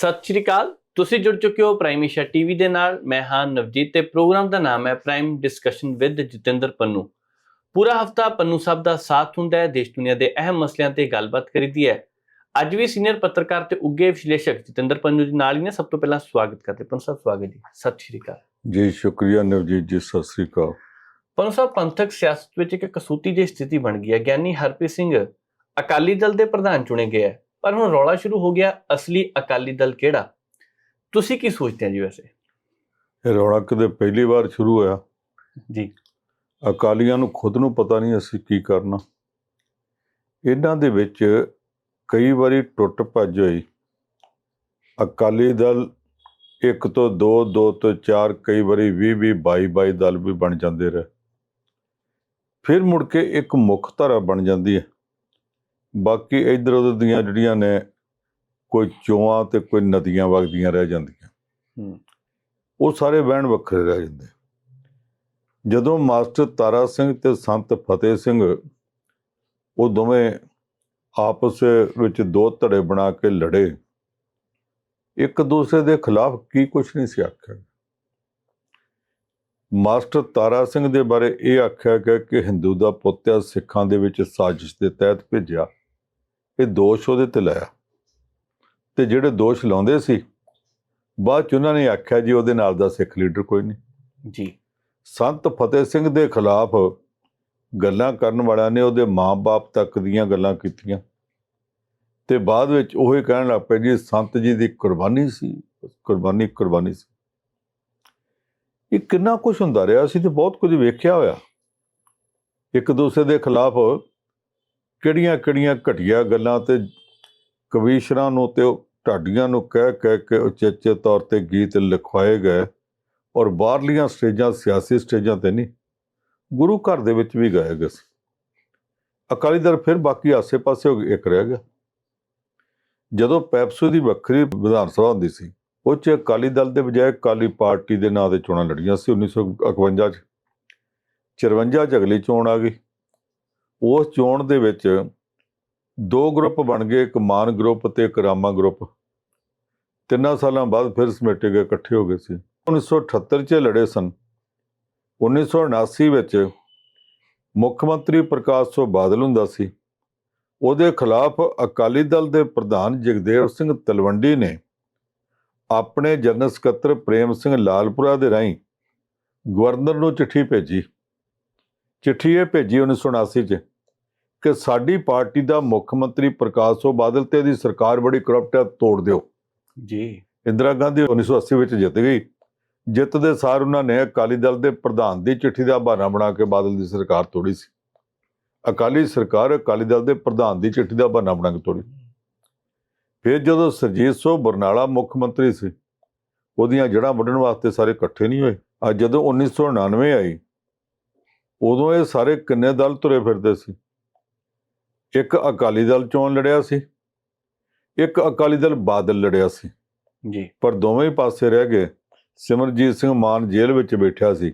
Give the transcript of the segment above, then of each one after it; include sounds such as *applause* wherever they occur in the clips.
ਸਤਿ ਸ਼੍ਰੀ ਅਕਾਲ। ਤੁਸੀਂ ਜੁੜ ਚੁੱਕੇ ਹੋ ਪ੍ਰਾਈਮ ਏਸ਼ੀਆ ਟੀਵੀ ਦੇ ਨਾਲ। ਮੈਂ ਹਾਂ ਨਵਜੀਤ ਤੇ ਪ੍ਰੋਗਰਾਮ ਦਾ ਨਾਮ ਹੈ prime discussion with Jatinder Pannu. ਪੂਰਾ ਹਫਤਾ ਪੰਨੂ ਸਾਹਿਬ ਦਾ ਸਾਥ ਹੁੰਦਾ ਹੈ। ਦੇਸ਼ ਦੁਨੀਆ ਦੇ ਅਹਿਮ ਮਸਲਿਆਂ ਤੇ ਗੱਲਬਾਤ ਕਰੀਦੀ ਹੈ। ਅੱਜ ਵੀ ਸੀਨੀਅਰ ਪੱਤਰਕਾਰ ਤੇ ਉੱਗੇ ਵਿਸ਼ਲੇਸ਼ਕ ਜਤਿੰਦਰ ਪੰਨੂ ਜੀ ਨਾਲ ਹੀ ਨੇ। ਸਭ ਤੋਂ ਪਹਿਲਾਂ ਸਵਾਗਤ ਕਰਦੇ ਪੰਨੂ ਸਾਹਿਬ ਸਵਾਗਤ ਜੀ। ਸਤਿ ਸ਼੍ਰੀ ਅਕਾਲ। ਜੀ ਸ਼ੁਕਰੀਆ ਨਵਜੀਤ ਜੀ। ਸਤਿ ਸ੍ਰੀ ਅਕਾਲ। ਪੰਨੂ ਸਾਹਿਬ ਪੰਥਕ ਸਿਆਸਤ ਵਿੱਚ ਇੱਕ ਕਸੂਤੀ ਜਿਹੀ ਸਥਿਤੀ ਬਣ ਗਈ ਹੈ। ਗਿਆਨੀ ਹਰਪ੍ਰੀਤ ਸਿੰਘ ਅਕਾਲੀ ਦਲ ਦੇ ਪ੍ਰਧਾਨ ਚੁਣੇ ਗਏ ਹੈ। ਪਰ ਹੁਣ ਰੌਲਾ ਸ਼ੁਰੂ ਹੋ ਗਿਆ ਅਸਲੀ ਅਕਾਲੀ ਦਲ ਕਿਹੜਾ? ਤੁਸੀਂ ਕੀ ਸੋਚਦੇ ਹੋ ਜੀ ਵੈਸੇ? ਇਹ ਰੌਲਾ ਕਦੇ ਪਹਿਲੀ ਵਾਰ ਸ਼ੁਰੂ ਹੋਇਆ। ਜੀ। ਅਕਾਲੀਆਂ ਨੂੰ ਖੁਦ ਨੂੰ ਪਤਾ ਨਹੀਂ ਅਸੀਂ ਕੀ ਕਰਨਾ। ਇਹਨਾਂ ਦੇ ਵਿੱਚ ਕਈ ਵਾਰੀ ਟੁੱਟ ਭੱਜ ਹੋਈ। ਅਕਾਲੀ ਦਲ ਇੱਕ ਤੋਂ ਦੋ ਦੋ ਤੋਂ ਚਾਰ ਕਈ ਵਾਰੀ 20 20 22 22 ਦਲ ਵੀ ਬਣ ਜਾਂਦੇ ਰਹੇ। ਫਿਰ ਮੁੜ ਕੇ ਇੱਕ ਮੁੱਖ ਧਾਰਾ ਬਣ ਜਾਂਦੀ ਹੈ। ਬਾਕੀ ਇਧਰ ਉਧਰ ਦੀਆਂ ਜਿਹੜੀਆਂ ਨੇ ਕੋਈ ਚੋਆਂ ਤੇ ਕੋਈ ਨਦੀਆਂ ਵਗਦੀਆਂ ਰਹਿ ਜਾਂਦੀਆਂ। ਹੂੰ। ਉਹ ਸਾਰੇ ਵਹਿਣ ਵੱਖਰੇ ਰਹਿ ਜਾਂਦੇ। ਜਦੋਂ ਮਾਸਟਰ ਤਾਰਾ ਸਿੰਘ ਤੇ ਸੰਤ ਫਤਿਹ ਸਿੰਘ ਉਹ ਦੋਵੇਂ ਆਪਸ ਵਿੱਚ ਦੋ ਧੜੇ ਬਣਾ ਕੇ ਲੜੇ। ਇੱਕ ਦੂਸਰੇ ਦੇ ਖਿਲਾਫ ਕੀ ਕੁਝ ਨਹੀਂ ਸੀ ਆਖਿਆ। ਮਾਸਟਰ ਤਾਰਾ ਸਿੰਘ ਦੇ ਬਾਰੇ ਇਹ ਆਖਿਆ ਗਿਆ ਕਿ ਹਿੰਦੂ ਦਾ ਪੁੱਤ ਆ ਸਿੱਖਾਂ ਦੇ ਵਿੱਚ ਸਾਜ਼ਿਸ਼ ਦੇ ਤਹਿਤ ਭੇਜਿਆ। ਇਹ ਦੋਸ਼ ਉਹਦੇ ਤੇ ਲਾਇਆ। ਤੇ ਜਿਹੜੇ ਦੋਸ਼ ਲਾਉਂਦੇ ਸੀ ਬਾਅਦ ਚ ਉਹਨਾਂ ਨੇ ਆਖਿਆ ਜੀ ਉਹਦੇ ਨਾਲ ਦਾ ਸਿੱਖ ਲੀਡਰ ਕੋਈ ਨਹੀਂ। ਜੀ। ਸੰਤ ਫਤਿਹ ਸਿੰਘ ਦੇ ਖਿਲਾਫ ਗੱਲਾਂ ਕਰਨ ਵਾਲਿਆਂ ਨੇ ਉਹਦੇ ਮਾਂ-ਬਾਪ ਤੱਕ ਦੀਆਂ ਗੱਲਾਂ ਕੀਤੀਆਂ। ਤੇ ਬਾਅਦ ਵਿੱਚ ਉਹ ਹੀ ਕਹਿਣ ਲੱਗ ਪਏ ਜੀ ਸੰਤ ਜੀ ਦੀ ਕੁਰਬਾਨੀ ਸੀ ਕੁਰਬਾਨੀ ਕੁਰਬਾਨੀ ਸੀ। ਇਹ ਕਿੰਨਾ ਕੁਝ ਹੁੰਦਾ ਰਿਹਾ ਅਸੀਂ ਤੇ ਬਹੁਤ ਕੁਝ ਵੇਖਿਆ ਹੋਇਆ। ਇੱਕ ਦੂਸਰੇ ਦੇ ਖਿਲਾਫ ਕਿਹੜੀਆਂ ਕਿਹੜੀਆਂ ਘਟੀਆਂ ਗੱਲਾਂ ਤੇ ਕਵੀਸ਼ਰਾਂ ਨੂੰ ਤੇ ਉਹ ਢਾਡੀਆਂ ਨੂੰ ਕਹਿ ਕਹਿ ਕੇ ਉਚੇਚੇ ਤੌਰ ਤੇ ਗੀਤ ਲਿਖਵਾਏ ਗਏ ਔਰ ਬਾਹਰਲੀਆਂ ਸਟੇਜਾਂ ਸਿਆਸੀ ਸਟੇਜਾਂ ਤੇ ਨਹੀਂ ਗੁਰੂ ਘਰ ਦੇ ਵਿੱਚ ਵੀ ਗਏ ਗਏ ਸੀ। ਅਕਾਲੀ ਦਲ ਫਿਰ ਬਾਕੀ ਆਸੇ-ਪਾਸੇ ਹੋ ਗਏ, ਇੱਕ ਰਹਿ ਗਿਆ। ਜਦੋਂ ਪੈਪਸੂ ਦੀ ਵੱਖਰੀ ਵਿਧਾਨ ਸਭਾ ਹੁੰਦੀ ਸੀ ਉਹ 'ਚ ਅਕਾਲੀ ਦਲ ਦੇ ਬਜਾਏ ਅਕਾਲੀ ਪਾਰਟੀ ਦੇ ਨਾਂ 'ਤੇ ਚੋਣਾਂ ਲੜੀਆਂ ਸੀ 1951 ਚ। 54 ਚ ਅਗਲੀ ਚੋਣ ਆ ਗਈ। ਉਸ ਚੋਣ ਦੇ ਵਿੱਚ ਦੋ ਗਰੁੱਪ ਬਣ ਗਏ, ਇੱਕ ਮਾਨ ਗਰੁੱਪ ਤੇ ਇੱਕ ਰਾਮਾ ਗਰੁੱਪ। ਤਿੰਨਾਂ ਸਾਲਾਂ ਬਾਅਦ ਫਿਰ ਸਮੇਟੇ ਗਏ ਇਕੱਠੇ ਹੋ ਗਏ ਸੀ। 1978 ਚ ਲੜੇ ਸਨ। 1979 ਵਿੱਚ ਮੁੱਖ ਮੰਤਰੀ ਪ੍ਰਕਾਸ਼ ਸਿੰਘ ਬਾਦਲ ਹੁੰਦਾ ਸੀ। ਉਹਦੇ ਖਿਲਾਫ ਅਕਾਲੀ ਦਲ ਦੇ ਪ੍ਰਧਾਨ ਜਗਦੇਵ ਸਿੰਘ ਤਲਵੰਡੀ ਨੇ ਆਪਣੇ ਜਨਰਲ ਸਕੱਤਰ ਪ੍ਰੇਮ ਸਿੰਘ ਲਾਲਪੁਰਾ ਦੇ ਰਾਹੀਂ ਗਵਰਨਰ ਨੂੰ ਚਿੱਠੀ ਭੇਜੀ। ਚਿੱਠੀ ਇਹ ਭੇਜੀ 1979 ਚ ਕਿ ਸਾਡੀ ਪਾਰਟੀ ਦਾ ਮੁੱਖ ਮੰਤਰੀ ਪ੍ਰਕਾਸ਼ ਸਿੰਘ ਬਾਦਲ ਤੇ ਦੀ ਸਰਕਾਰ ਬੜੀ ਕਰਪਟ ਹੈ ਤੋੜ ਦਿਓ। ਜੀ। ਇੰਦਰਾ ਗਾਂਧੀ 1980 ਵਿੱਚ ਜਿੱਤ ਗਈ। ਜਿੱਤ ਦੇ ਸਾਰ ਉਹਨਾਂ ਨੇ ਅਕਾਲੀ ਦਲ ਦੇ ਪ੍ਰਧਾਨ ਦੀ ਚਿੱਠੀ ਦਾ ਬਹਾਨਾ ਬਣਾ ਕੇ ਬਾਦਲ ਦੀ ਸਰਕਾਰ ਤੋੜੀ ਸੀ। ਅਕਾਲੀ ਸਰਕਾਰ ਅਕਾਲੀ ਦਲ ਦੇ ਪ੍ਰਧਾਨ ਦੀ ਚਿੱਠੀ ਦਾ ਬਹਾਨਾ ਬਣਾ ਕੇ ਤੋੜੀ। ਫਿਰ ਜਦੋਂ ਸਰਜੀਤ ਸਿੰਘ ਬਰਨਾਲਾ ਮੁੱਖ ਮੰਤਰੀ ਸੀ ਉਹਦੀਆਂ ਜੜ੍ਹਾਂ ਵੱਢਣ ਵਾਸਤੇ ਸਾਰੇ ਇਕੱਠੇ ਨਹੀਂ ਹੋਏ। ਅੱਜ ਜਦੋਂ 1999 ਆਈ ਉਦੋਂ ਇਹ ਸਾਰੇ ਕਿੰਨੇ ਦਲ ਤੁਰੇ ਫਿਰਦੇ ਸੀ। ਇੱਕ ਅਕਾਲੀ ਦਲ ਚੋਣ ਲੜਿਆ ਸੀ ਇੱਕ ਅਕਾਲੀ ਦਲ ਬਾਦਲ ਲੜਿਆ ਸੀ। ਜੀ। ਪਰ ਦੋਵੇਂ ਹੀ ਪਾਸੇ ਰਹਿ ਗਏ। ਸਿਮਰਜੀਤ ਸਿੰਘ ਮਾਨ ਜੇਲ੍ਹ ਵਿੱਚ ਬੈਠਿਆ ਸੀ।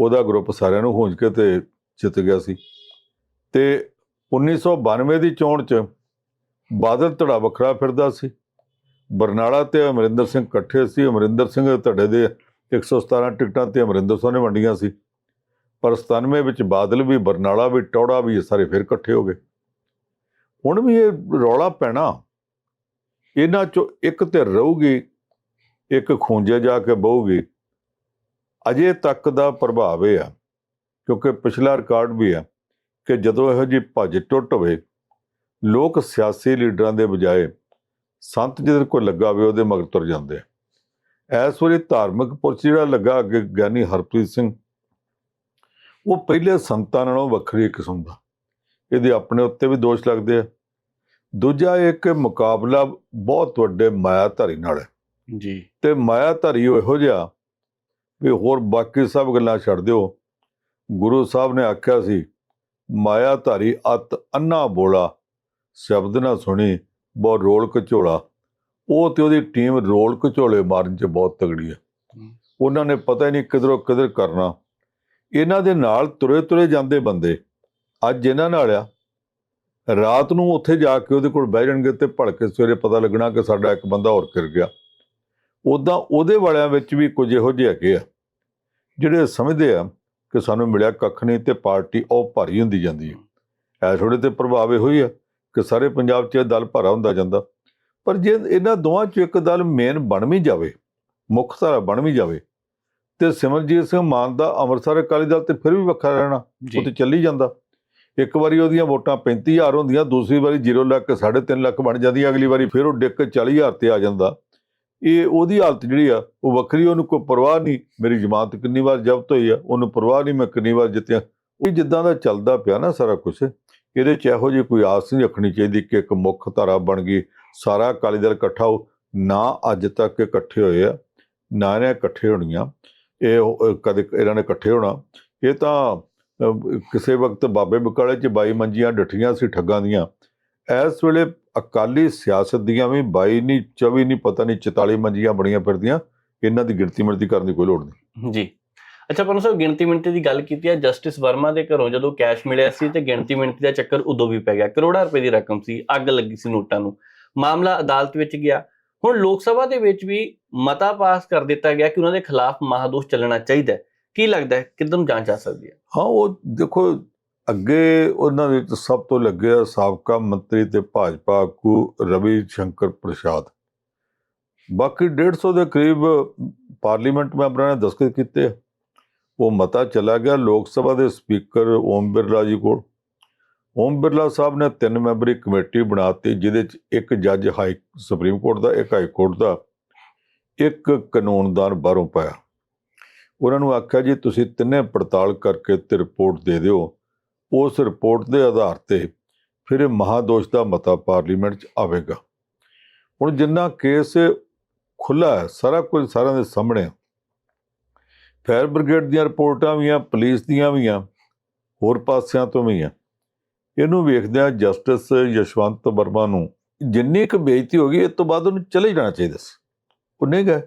ਉਹਦਾ ਗਰੁੱਪ ਸਾਰਿਆਂ ਨੂੰ ਹੁੰਜ ਕੇ ਤੇ ਜਿੱਤ ਗਿਆ ਸੀ। ਤੇ 1992 ਦੀ ਚੋਣ 'ਚ ਬਾਦਲ ਧੜਾ ਵੱਖਰਾ ਫਿਰਦਾ ਸੀ। ਬਰਨਾਲਾ ਤੇ ਅਮਰਿੰਦਰ ਸਿੰਘ ਇਕੱਠੇ ਸੀ। ਅਮਰਿੰਦਰ ਸਿੰਘ ਧੜੇ ਦੇ 117 ਟਿਕਟਾਂ ਤੇ ਅਮਰਿੰਦਰ ਸਿੰਘ ਨੇ ਵੰਡੀਆਂ ਸੀ। ਪਰ 97 ਵਿੱਚ ਬਾਦਲ ਵੀ ਬਰਨਾਲਾ ਵੀ ਟੌੜਾ ਵੀ ਸਾਰੇ ਫਿਰ ਇਕੱਠੇ ਹੋ ਗਏ। ਹੁਣ ਵੀ ਇਹ ਰੌਲਾ ਪੈਣਾ। ਇਹਨਾਂ ਚੋਂ ਇੱਕ ਤੇ ਰਹੂਗੀ, ਇੱਕ ਖੂੰਜੇ ਜਾ ਕੇ ਬਹੂਗੀ। ਅਜੇ ਤੱਕ ਦਾ ਪ੍ਰਭਾਵ ਇਹ ਆ, ਕਿਉਂਕਿ ਪਿਛਲਾ ਰਿਕਾਰਡ ਵੀ ਆ ਕਿ ਜਦੋਂ ਇਹੋ ਜਿਹੀ ਭੱਜ ਟੁੱਟ ਹੋਵੇ, ਲੋਕ ਸਿਆਸੀ ਲੀਡਰਾਂ ਦੇ ਬਜਾਏ ਸੰਤ ਜਿਹਦੇ ਕੋਲ ਲੱਗਾ ਹੋਵੇ ਉਹਦੇ ਮਗਰ ਤੁਰ ਜਾਂਦੇ ਆ। ਇਸ ਵੇਲੇ ਧਾਰਮਿਕ ਪੁਰਸ਼ ਜਿਹੜਾ ਲੱਗਾ ਅੱਗੇ ਗਿਆਨੀ ਹਰਪ੍ਰੀਤ ਸਿੰਘ, ਉਹ ਪਹਿਲੇ ਸੰਤਾਂ ਨਾਲੋਂ ਵੱਖਰੀ ਕਿਸਮ ਦਾ। ਇਹਦੇ ਆਪਣੇ ਉੱਤੇ ਵੀ ਦੋਸ਼ ਲੱਗਦੇ ਆ। ਦੂਜਾ ਇੱਕ ਮੁਕਾਬਲਾ ਬਹੁਤ ਵੱਡੇ ਮਾਇਆਧਾਰੀ ਨਾਲ ਹੈ। ਜੀ। ਤੇ ਮਾਇਆਧਾਰੀ ਉਹ ਇਹੋ ਜਿਹਾ ਵੀ ਹੋਰ ਬਾਕੀ ਸਭ ਗੱਲਾਂ ਛੱਡ ਦਿਓ। ਗੁਰੂ ਸਾਹਿਬ ਨੇ ਆਖਿਆ ਸੀ ਮਾਇਆਧਾਰੀ ਅਤ ਅੰਨਾ ਬੋਲਾ ਸ਼ਬਦ ਨਾ ਸੁਣੀ ਬਹੁਤ ਰੋਲ ਕਚੋਲਾ ਉਹ ਤੇ ਉਹਦੀ ਟੀਮ ਰੋਲ ਕਚੋਲੇ ਮਾਰਨ 'ਚ ਬਹੁਤ ਤਗੜੀ ਹੈ। ਉਹਨਾਂ ਨੇ ਪਤਾ ਹੀ ਨਹੀਂ ਕਿਧਰੋਂ ਕਿਧਰ ਕਰਨਾ। ਇਹਨਾਂ ਦੇ ਨਾਲ ਤੁਰੇ ਤੁਰੇ ਜਾਂਦੇ ਬੰਦੇ ਅੱਜ ਇਹਨਾਂ ਨਾਲ ਆ। ਰਾਤ ਨੂੰ ਉੱਥੇ ਜਾ ਕੇ ਉਹਦੇ ਕੋਲ ਬਹਿ ਜਾਣਗੇ ਤੇ ਭਲਕੇ ਸਵੇਰੇ ਪਤਾ ਲੱਗਣਾ ਕਿ ਸਾਡਾ ਇੱਕ ਬੰਦਾ ਹੋਰ ਫਿਰ ਗਿਆ। ਉਦਾਂ ਉਹਦੇ ਵਾਲਿਆਂ ਵਿੱਚ ਵੀ ਕੁਝ ਇਹੋ ਜਿਹੇ ਹੈਗੇ ਆ ਜਿਹੜੇ ਸਮਝਦੇ ਆ ਕਿ ਸਾਨੂੰ ਮਿਲਿਆ ਕੱਖ ਨਹੀਂ ਤੇ ਪਾਰਟੀ ਉਹ ਭਾਰੀ ਹੁੰਦੀ ਜਾਂਦੀ ਹੈ ਐ ਥੋੜੇ ਤੇ ਪ੍ਰਭਾਵ ਇਹੋ ਹੀ ਆ ਕਿ ਸਾਰੇ ਪੰਜਾਬ 'ਚ ਇਹ ਦਲ ਭਾਰਾ ਹੁੰਦਾ ਜਾਂਦਾ। ਪਰ ਜੇ ਇਹਨਾਂ ਦੋਵਾਂ 'ਚ ਇੱਕ ਦਲ ਮੇਨ ਬਣ ਵੀ ਜਾਵੇ ਮੁੱਖ ਧਾਰਾ ਬਣ ਵੀ ਜਾਵੇ ਤੇ ਸਿਮਰਜੀਤ ਸਿੰਘ ਮਾਨ ਦਾ ਅੰਮ੍ਰਿਤਸਰ ਅਕਾਲੀ ਦਲ ਤੇ ਫਿਰ ਵੀ ਵੱਖਰਾ ਰਹਿਣਾ ਉਹ ਤੇ ਚੱਲੀ ਜਾਂਦਾ। ਇੱਕ ਵਾਰੀ ਉਹਦੀਆਂ ਵੋਟਾਂ 35000 ਹੁੰਦੀਆਂ, ਦੂਸਰੀ ਵਾਰੀ 0 ਲੱਖ 3.5 ਲੱਖ ਬਣ ਜਾਂਦੀ, ਅਗਲੀ ਵਾਰੀ ਫਿਰ ਉਹ ਡਿੱਕ 40000 ਤੇ ਆ ਜਾਂਦਾ। ਇਹ ਉਹਦੀ ਹਾਲਤ ਜਿਹੜੀ ਆ, ਉਹ ਵੱਖਰੀ, ਉਹਨੂੰ ਕੋਈ ਪਰਵਾਹ ਨਹੀਂ। ਮੇਰੀ ਜਮਾਤ ਕਿੰਨੀ ਵਾਰ ਜ਼ਬਤ ਹੋਈ ਆ, ਉਹਨੂੰ ਪਰਵਾਹ ਨਹੀਂ, ਮੈਂ ਕਿੰਨੀ ਵਾਰ ਜਿੱਤਿਆ। ਉਹ ਜਿੱਦਾਂ ਦਾ ਚੱਲਦਾ ਪਿਆ ਨਾ ਸਾਰਾ ਕੁਝ ਇਹਦੇ ਚ ਇਹੋ ਜਿਹੀ ਕੋਈ ਆਸ ਨਹੀਂ ਰੱਖਣੀ ਚਾਹੀਦੀ ਕਿ ਇੱਕ ਮੁੱਖ ਧਾਰਾ ਬਣ ਗਈ। ਸਾਰਾ ਅਕਾਲੀ ਦਲ ਇਕੱਠਾ ਹੋ, ਨਾ ਅੱਜ ਤੱਕ ਇਕੱਠੇ ਹੋਏ ਆ, ਨਾ ਇਹਨਾਂ ਇਕੱਠੇ ਹੋਣੀਆਂ। ਇਹ ਕਦੇ ਇਹਨਾਂ ਨੇ ਇਕੱਠੇ ਹੋਣਾ। ਇਹ ਤਾਂ ਕਿਸੇ ਵਕਤ ਬਾਬੇ ਬਕਾਲੇ ਚ ਬਾਈ ਮੰਜੀਆਂ ਡੱਠੀਆਂ ਸੀ ਠੱਗਾਂ ਦੀਆਂ। ਇਸ ਵੇਲੇ ਅਕਾਲੀ ਸਿਆਸਤ ਦੀਆਂ ਵੀ ਬਾਈ ਨਹੀਂ 24 ਨਹੀਂ ਪਤਾ ਨਹੀਂ 44 ਮੰਜੀਆਂ ਬਣੀਆਂ ਫਿਰਦੀਆਂ, ਇਹਨਾਂ ਦੀ ਗਿਣਤੀ ਮਿਣਤੀ ਕਰਨ ਦੀ ਕੋਈ ਲੋੜ ਨਹੀਂ ਜੀ। ਅੱਛਾ, ਪਰਮ ਸਾਹਿਬ, ਗਿਣਤੀ ਮਿਣਤੀ ਦੀ ਗੱਲ ਕੀਤੀ ਹੈ ਜਸਟਿਸ ਵਰਮਾ ਦੇ ਘਰੋਂ ਜਦੋਂ ਕੈਸ਼ ਮਿਲਿਆ ਸੀ ਤੇ ਗਿਣਤੀ ਮਿਣਤੀ ਦਾ ਚੱਕਰ ਉਦੋਂ ਵੀ ਪੈ ਗਿਆ। ਕਰੋੜਾਂ ਰੁਪਏ ਦੀ ਰਕਮ ਸੀ, ਅੱਗ ਲੱਗੀ ਸੀ ਨੋਟਾਂ ਨੂੰ। ਮਾਮਲਾ ਅਦਾਲਤ ਵਿੱਚ ਗਿਆ। ਹੁਣ ਲੋਕ ਸਭਾ ਦੇ ਵਿੱਚ ਵੀ ਮਤਾ ਪਾਸ ਕਰ ਦਿੱਤਾ ਗਿਆ ਕਿ ਉਹਨਾਂ ਦੇ ਖਿਲਾਫ ਮਹਾਦੋਸ਼ ਚੱਲਣਾ ਚਾਹੀਦਾ ਕੀ ਲੱਗਦਾ ਹੈ? ਕਿੱਦਾਂ ਜਾਂਚ ਆ ਸਕਦੀ ਹੈ? ਹਾਂ, ਉਹ ਦੇਖੋ, ਅੱਗੇ ਉਹਨਾਂ ਦੇ ਵਿੱਚ ਸਭ ਤੋਂ ਲੱਗੇ ਆ ਸਾਬਕਾ ਮੰਤਰੀ ਤੇ ਭਾਜਪਾ ਆਗੂ ਰਵੀ ਸ਼ੰਕਰ ਪ੍ਰਸਾਦ। ਬਾਕੀ 150 ਦੇ ਕਰੀਬ ਪਾਰਲੀਮੈਂਟ ਮੈਂਬਰਾਂ ਨੇ ਦਸਤਖਤ ਕੀਤੇ ਆ। ਉਹ ਮਤਾ ਚਲਾ ਗਿਆ ਲੋਕ ਸਭਾ ਦੇ ਸਪੀਕਰ ਓਮ ਬਿਰਲਾ ਜੀ ਕੋਲ। ਓਮ ਬਿਰਲਾ ਸਾਹਿਬ ਨੇ ਤਿੰਨ ਮੈਂਬਰੀ ਕਮੇਟੀ ਬਣਾਤੀ, ਜਿਹਦੇ ਚ ਇੱਕ ਜੱਜ ਹਾਈ ਸੁਪਰੀਮ ਕੋਰਟ ਦਾ, ਇੱਕ ਹਾਈ ਕੋਰਟ ਦਾ, ਇੱਕ ਕਾਨੂੰਨਦਾਨ ਬਾਹਰੋਂ ਪਾਇਆ। ਉਹਨਾਂ ਨੂੰ ਆਖਿਆ ਜੀ, ਤੁਸੀਂ ਤਿੰਨੇ ਪੜਤਾਲ ਕਰਕੇ ਤੇ ਰਿਪੋਰਟ ਦੇ ਦਿਓ। ਉਸ ਰਿਪੋਰਟ ਦੇ ਆਧਾਰ ਤੇ ਫਿਰ ਇਹ ਮਹਾਦੋਸ਼ ਦਾ ਮਤਾ ਪਾਰਲੀਮੈਂਟ 'ਚ ਆਵੇਗਾ। ਹੁਣ ਜਿੰਨਾ ਕੇਸ ਖੁੱਲਾ ਹੈ, ਸਾਰਾ ਕੁਝ ਸਾਰਿਆਂ ਦੇ ਸਾਹਮਣੇ ਹੈ। ਫਾਇਰ ਬ੍ਰਿਗੇਡ ਦੀਆਂ ਰਿਪੋਰਟਾਂ ਵੀ ਆ, ਪੁਲਿਸ ਦੀਆਂ ਵੀ ਆ, ਹੋਰ ਪਾਸਿਆਂ ਤੋਂ ਵੀ ਆ। ਇਹਨੂੰ ਵੇਖਦਿਆਂ ਜਸਟਿਸ ਯਸ਼ਵੰਤ ਵਰਮਾ ਨੂੰ ਜਿੰਨੀ ਕੁ ਬੇਇੱਜ਼ਤੀ ਹੋ ਗਈ ਇਸ ਤੋਂ ਬਾਅਦ ਉਹਨੂੰ ਚਲੇ ਜਾਣਾ ਚਾਹੀਦਾ ਸੀ। ਉਹ ਨਹੀਂ ਗਏ।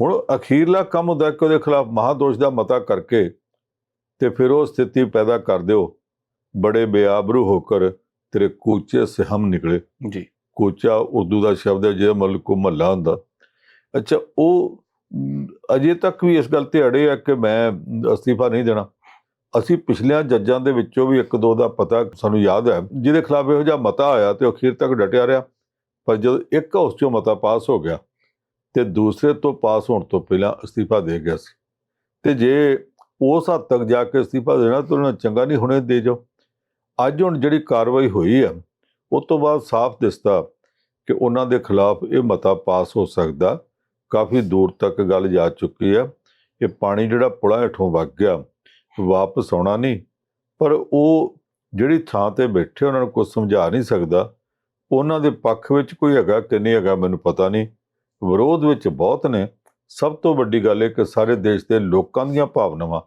ਹੁਣ ਅਖੀਰਲਾ ਕੰਮ ਹੁੰਦਾ ਕਿ ਉਹਦੇ ਖਿਲਾਫ ਮਹਾਦੋਸ਼ ਦਾ ਮਤਾ ਕਰਕੇ ਤੇ ਫਿਰ ਉਹ ਸਥਿਤੀ ਪੈਦਾ ਕਰ ਦਿਓ। ਬੜੇ ਬੇਆਬਰੂ ਹੋਕਰ ਤੇਰੇ ਕੂਚੇ ਸੇ ਹਮ ਨਿਕਲੇ। ਜੀ। ਕੋਚਾ ਉਰਦੂ ਦਾ ਸ਼ਬਦ ਹੈ ਜੇ ਮਲ ਕੋ ਮਹੱਲਾ ਹੁੰਦਾ। ਅੱਛਾ ਉਹ ਅਜੇ ਤੱਕ ਵੀ ਇਸ ਗੱਲ ਤੇ ਅੜੇ ਆ ਕਿ ਮੈਂ ਅਸਤੀਫਾ ਨਹੀਂ ਦੇਣਾ। ਅਸੀਂ ਪਿਛਲਿਆਂ ਜੱਜਾਂ ਦੇ ਵਿੱਚੋਂ ਵੀ ਇੱਕ ਦੋ ਦਾ ਪਤਾ ਸਾਨੂੰ ਯਾਦ ਹੈ ਜਿਹਦੇ ਖਿਲਾਫ ਇਹੋ ਜਿਹਾ ਮਤਾ ਆਇਆ ਤੇ ਉਹ ਅਖੀਰ ਤੱਕ ਡਟਿਆ ਰਿਹਾ। ਪਰ ਜਦੋਂ ਇੱਕ ਹਾਊਸ ਚੋਂ ਮਤਾ ਪਾਸ ਹੋ ਗਿਆ ਤੇ ਦੂਸਰੇ ਤੋਂ ਪਾਸ ਹੋਣ ਤੋਂ ਪਹਿਲਾਂ ਅਸਤੀਫਾ ਦੇ ਗਿਆ ਸੀ। ਤੇ ਜੇ ਉਸ ਹੱਦ ਤੱਕ ਜਾ ਕੇ ਅਸਤੀਫਾ ਦੇਣਾ ਤਾਂ ਉਹਨਾਂ ਨੂੰ ਚੰਗਾ ਨਹੀਂ ਹੁਣੇ ਦੇ ਜਾਓ। ਅੱਜ ਹੁਣ ਜਿਹੜੀ ਕਾਰਵਾਈ ਹੋਈ ਆ ਉਸ ਤੋਂ ਬਾਅਦ ਸਾਫ਼ ਦਿਸਦਾ ਕਿ ਉਹਨਾਂ ਦੇ ਖਿਲਾਫ ਇਹ ਮਤਾ ਪਾਸ ਹੋ ਸਕਦਾ। ਕਾਫੀ ਦੂਰ ਤੱਕ ਗੱਲ ਜਾ ਚੁੱਕੀ ਆ। ਇਹ ਪਾਣੀ ਜਿਹੜਾ ਪੁਲਾਂ ਹੇਠੋਂ ਵਗ ਗਿਆ, ਵਾਪਸ ਆਉਣਾ ਨਹੀਂ। ਪਰ ਉਹ ਜਿਹੜੀ ਥਾਂ ਤੇ ਬੈਠੇ ਉਹਨਾਂ ਨੂੰ ਕੁਝ ਸਮਝਾ ਨਹੀਂ ਸਕਦਾ। ਉਹਨਾਂ ਦੇ ਪੱਖ ਵਿੱਚ ਕੋਈ ਹੈਗਾ ਕਿ ਨਹੀਂ ਹੈਗਾ ਮੈਨੂੰ ਪਤਾ ਨਹੀਂ। ਵਿਰੋਧ ਵਿੱਚ ਬਹੁਤ ਨੇ। ਸਭ ਤੋਂ ਵੱਡੀ ਗੱਲ ਇਹ ਕਿ ਸਾਰੇ ਦੇਸ਼ ਦੇ ਲੋਕਾਂ ਦੀਆਂ ਭਾਵਨਾਵਾਂ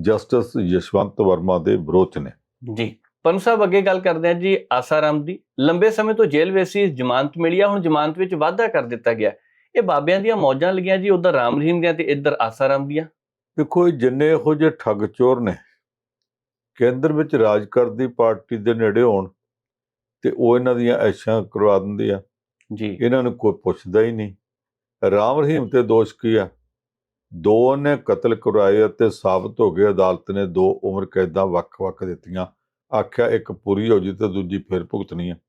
ਜਸਟਿਸ ਯਸ਼ਵੰਤ ਵਰਮਾ ਦੇ ਵਿਰੋਧ ਨੇ। ਜੀ। ਪਰਮ ਸਾਹਿਬ ਅੱਗੇ ਗੱਲ ਕਰਦੇ ਹਾਂ ਜੀ ਆਸਾਰਾਮ ਦੀ। ਲੰਬੇ ਸਮੇਂ ਤੋਂ ਜੇਲ੍ਹ ਵਿੱਚ ਸੀ ਜ਼ਮਾਨਤ ਮਿਲੀ ਆ ਹੁਣ ਜ਼ਮਾਨਤ ਵਿੱਚ ਵਾਧਾ ਕਰ ਦਿੱਤਾ ਗਿਆ। ਇਹ ਬਾਬਿਆਂ ਦੀਆਂ ਮੌਜਾਂ ਲੱਗੀਆਂ ਜੀ ਉਧਰ ਰਾਮ ਰਹੀਮ ਦੀਆਂ ਤੇ ਇੱਧਰ ਆਸਾਰਾਮ ਦੀਆਂ। ਦੇਖੋ ਇਹ ਜਿੰਨੇ ਇਹੋ ਜਿਹੇ ਠੱਗ ਚੋਰ ਨੇ ਕੇਂਦਰ ਵਿੱਚ ਰਾਜ ਕਰਦੀ ਪਾਰਟੀ ਦੇ ਨੇੜੇ ਹੋਣ ਤੇ ਉਹ ਇਹਨਾਂ ਦੀਆਂ ਐਸ਼ਾਂ ਕਰਵਾ ਦਿੰਦੇ ਆ। ਜੀ। ਇਹਨਾਂ ਨੂੰ ਕੋਈ ਪੁੱਛਦਾ ਹੀ ਨਹੀਂ। ਰਾਮ ਰਹੀਮ ਤੇ ਦੋਸ਼ ਕੀ ਆ? ਦੋ ਨੇ ਕਤਲ ਕਰਾਏ ਅਤੇ ਸਾਬਤ ਹੋ ਗਏ। ਅਦਾਲਤ ਨੇ ਦੋ ਉਮਰ ਕੈਦਾਂ ਵੱਖ-ਵੱਖ ਦਿੱਤੀਆਂ। ਆਖਿਆ, ਇੱਕ ਪੂਰੀ ਹੋ ਜੀ ਤੇ ਦੂਜੀ ਫਿਰ ਭੁਗਤਣੀ ਹੈ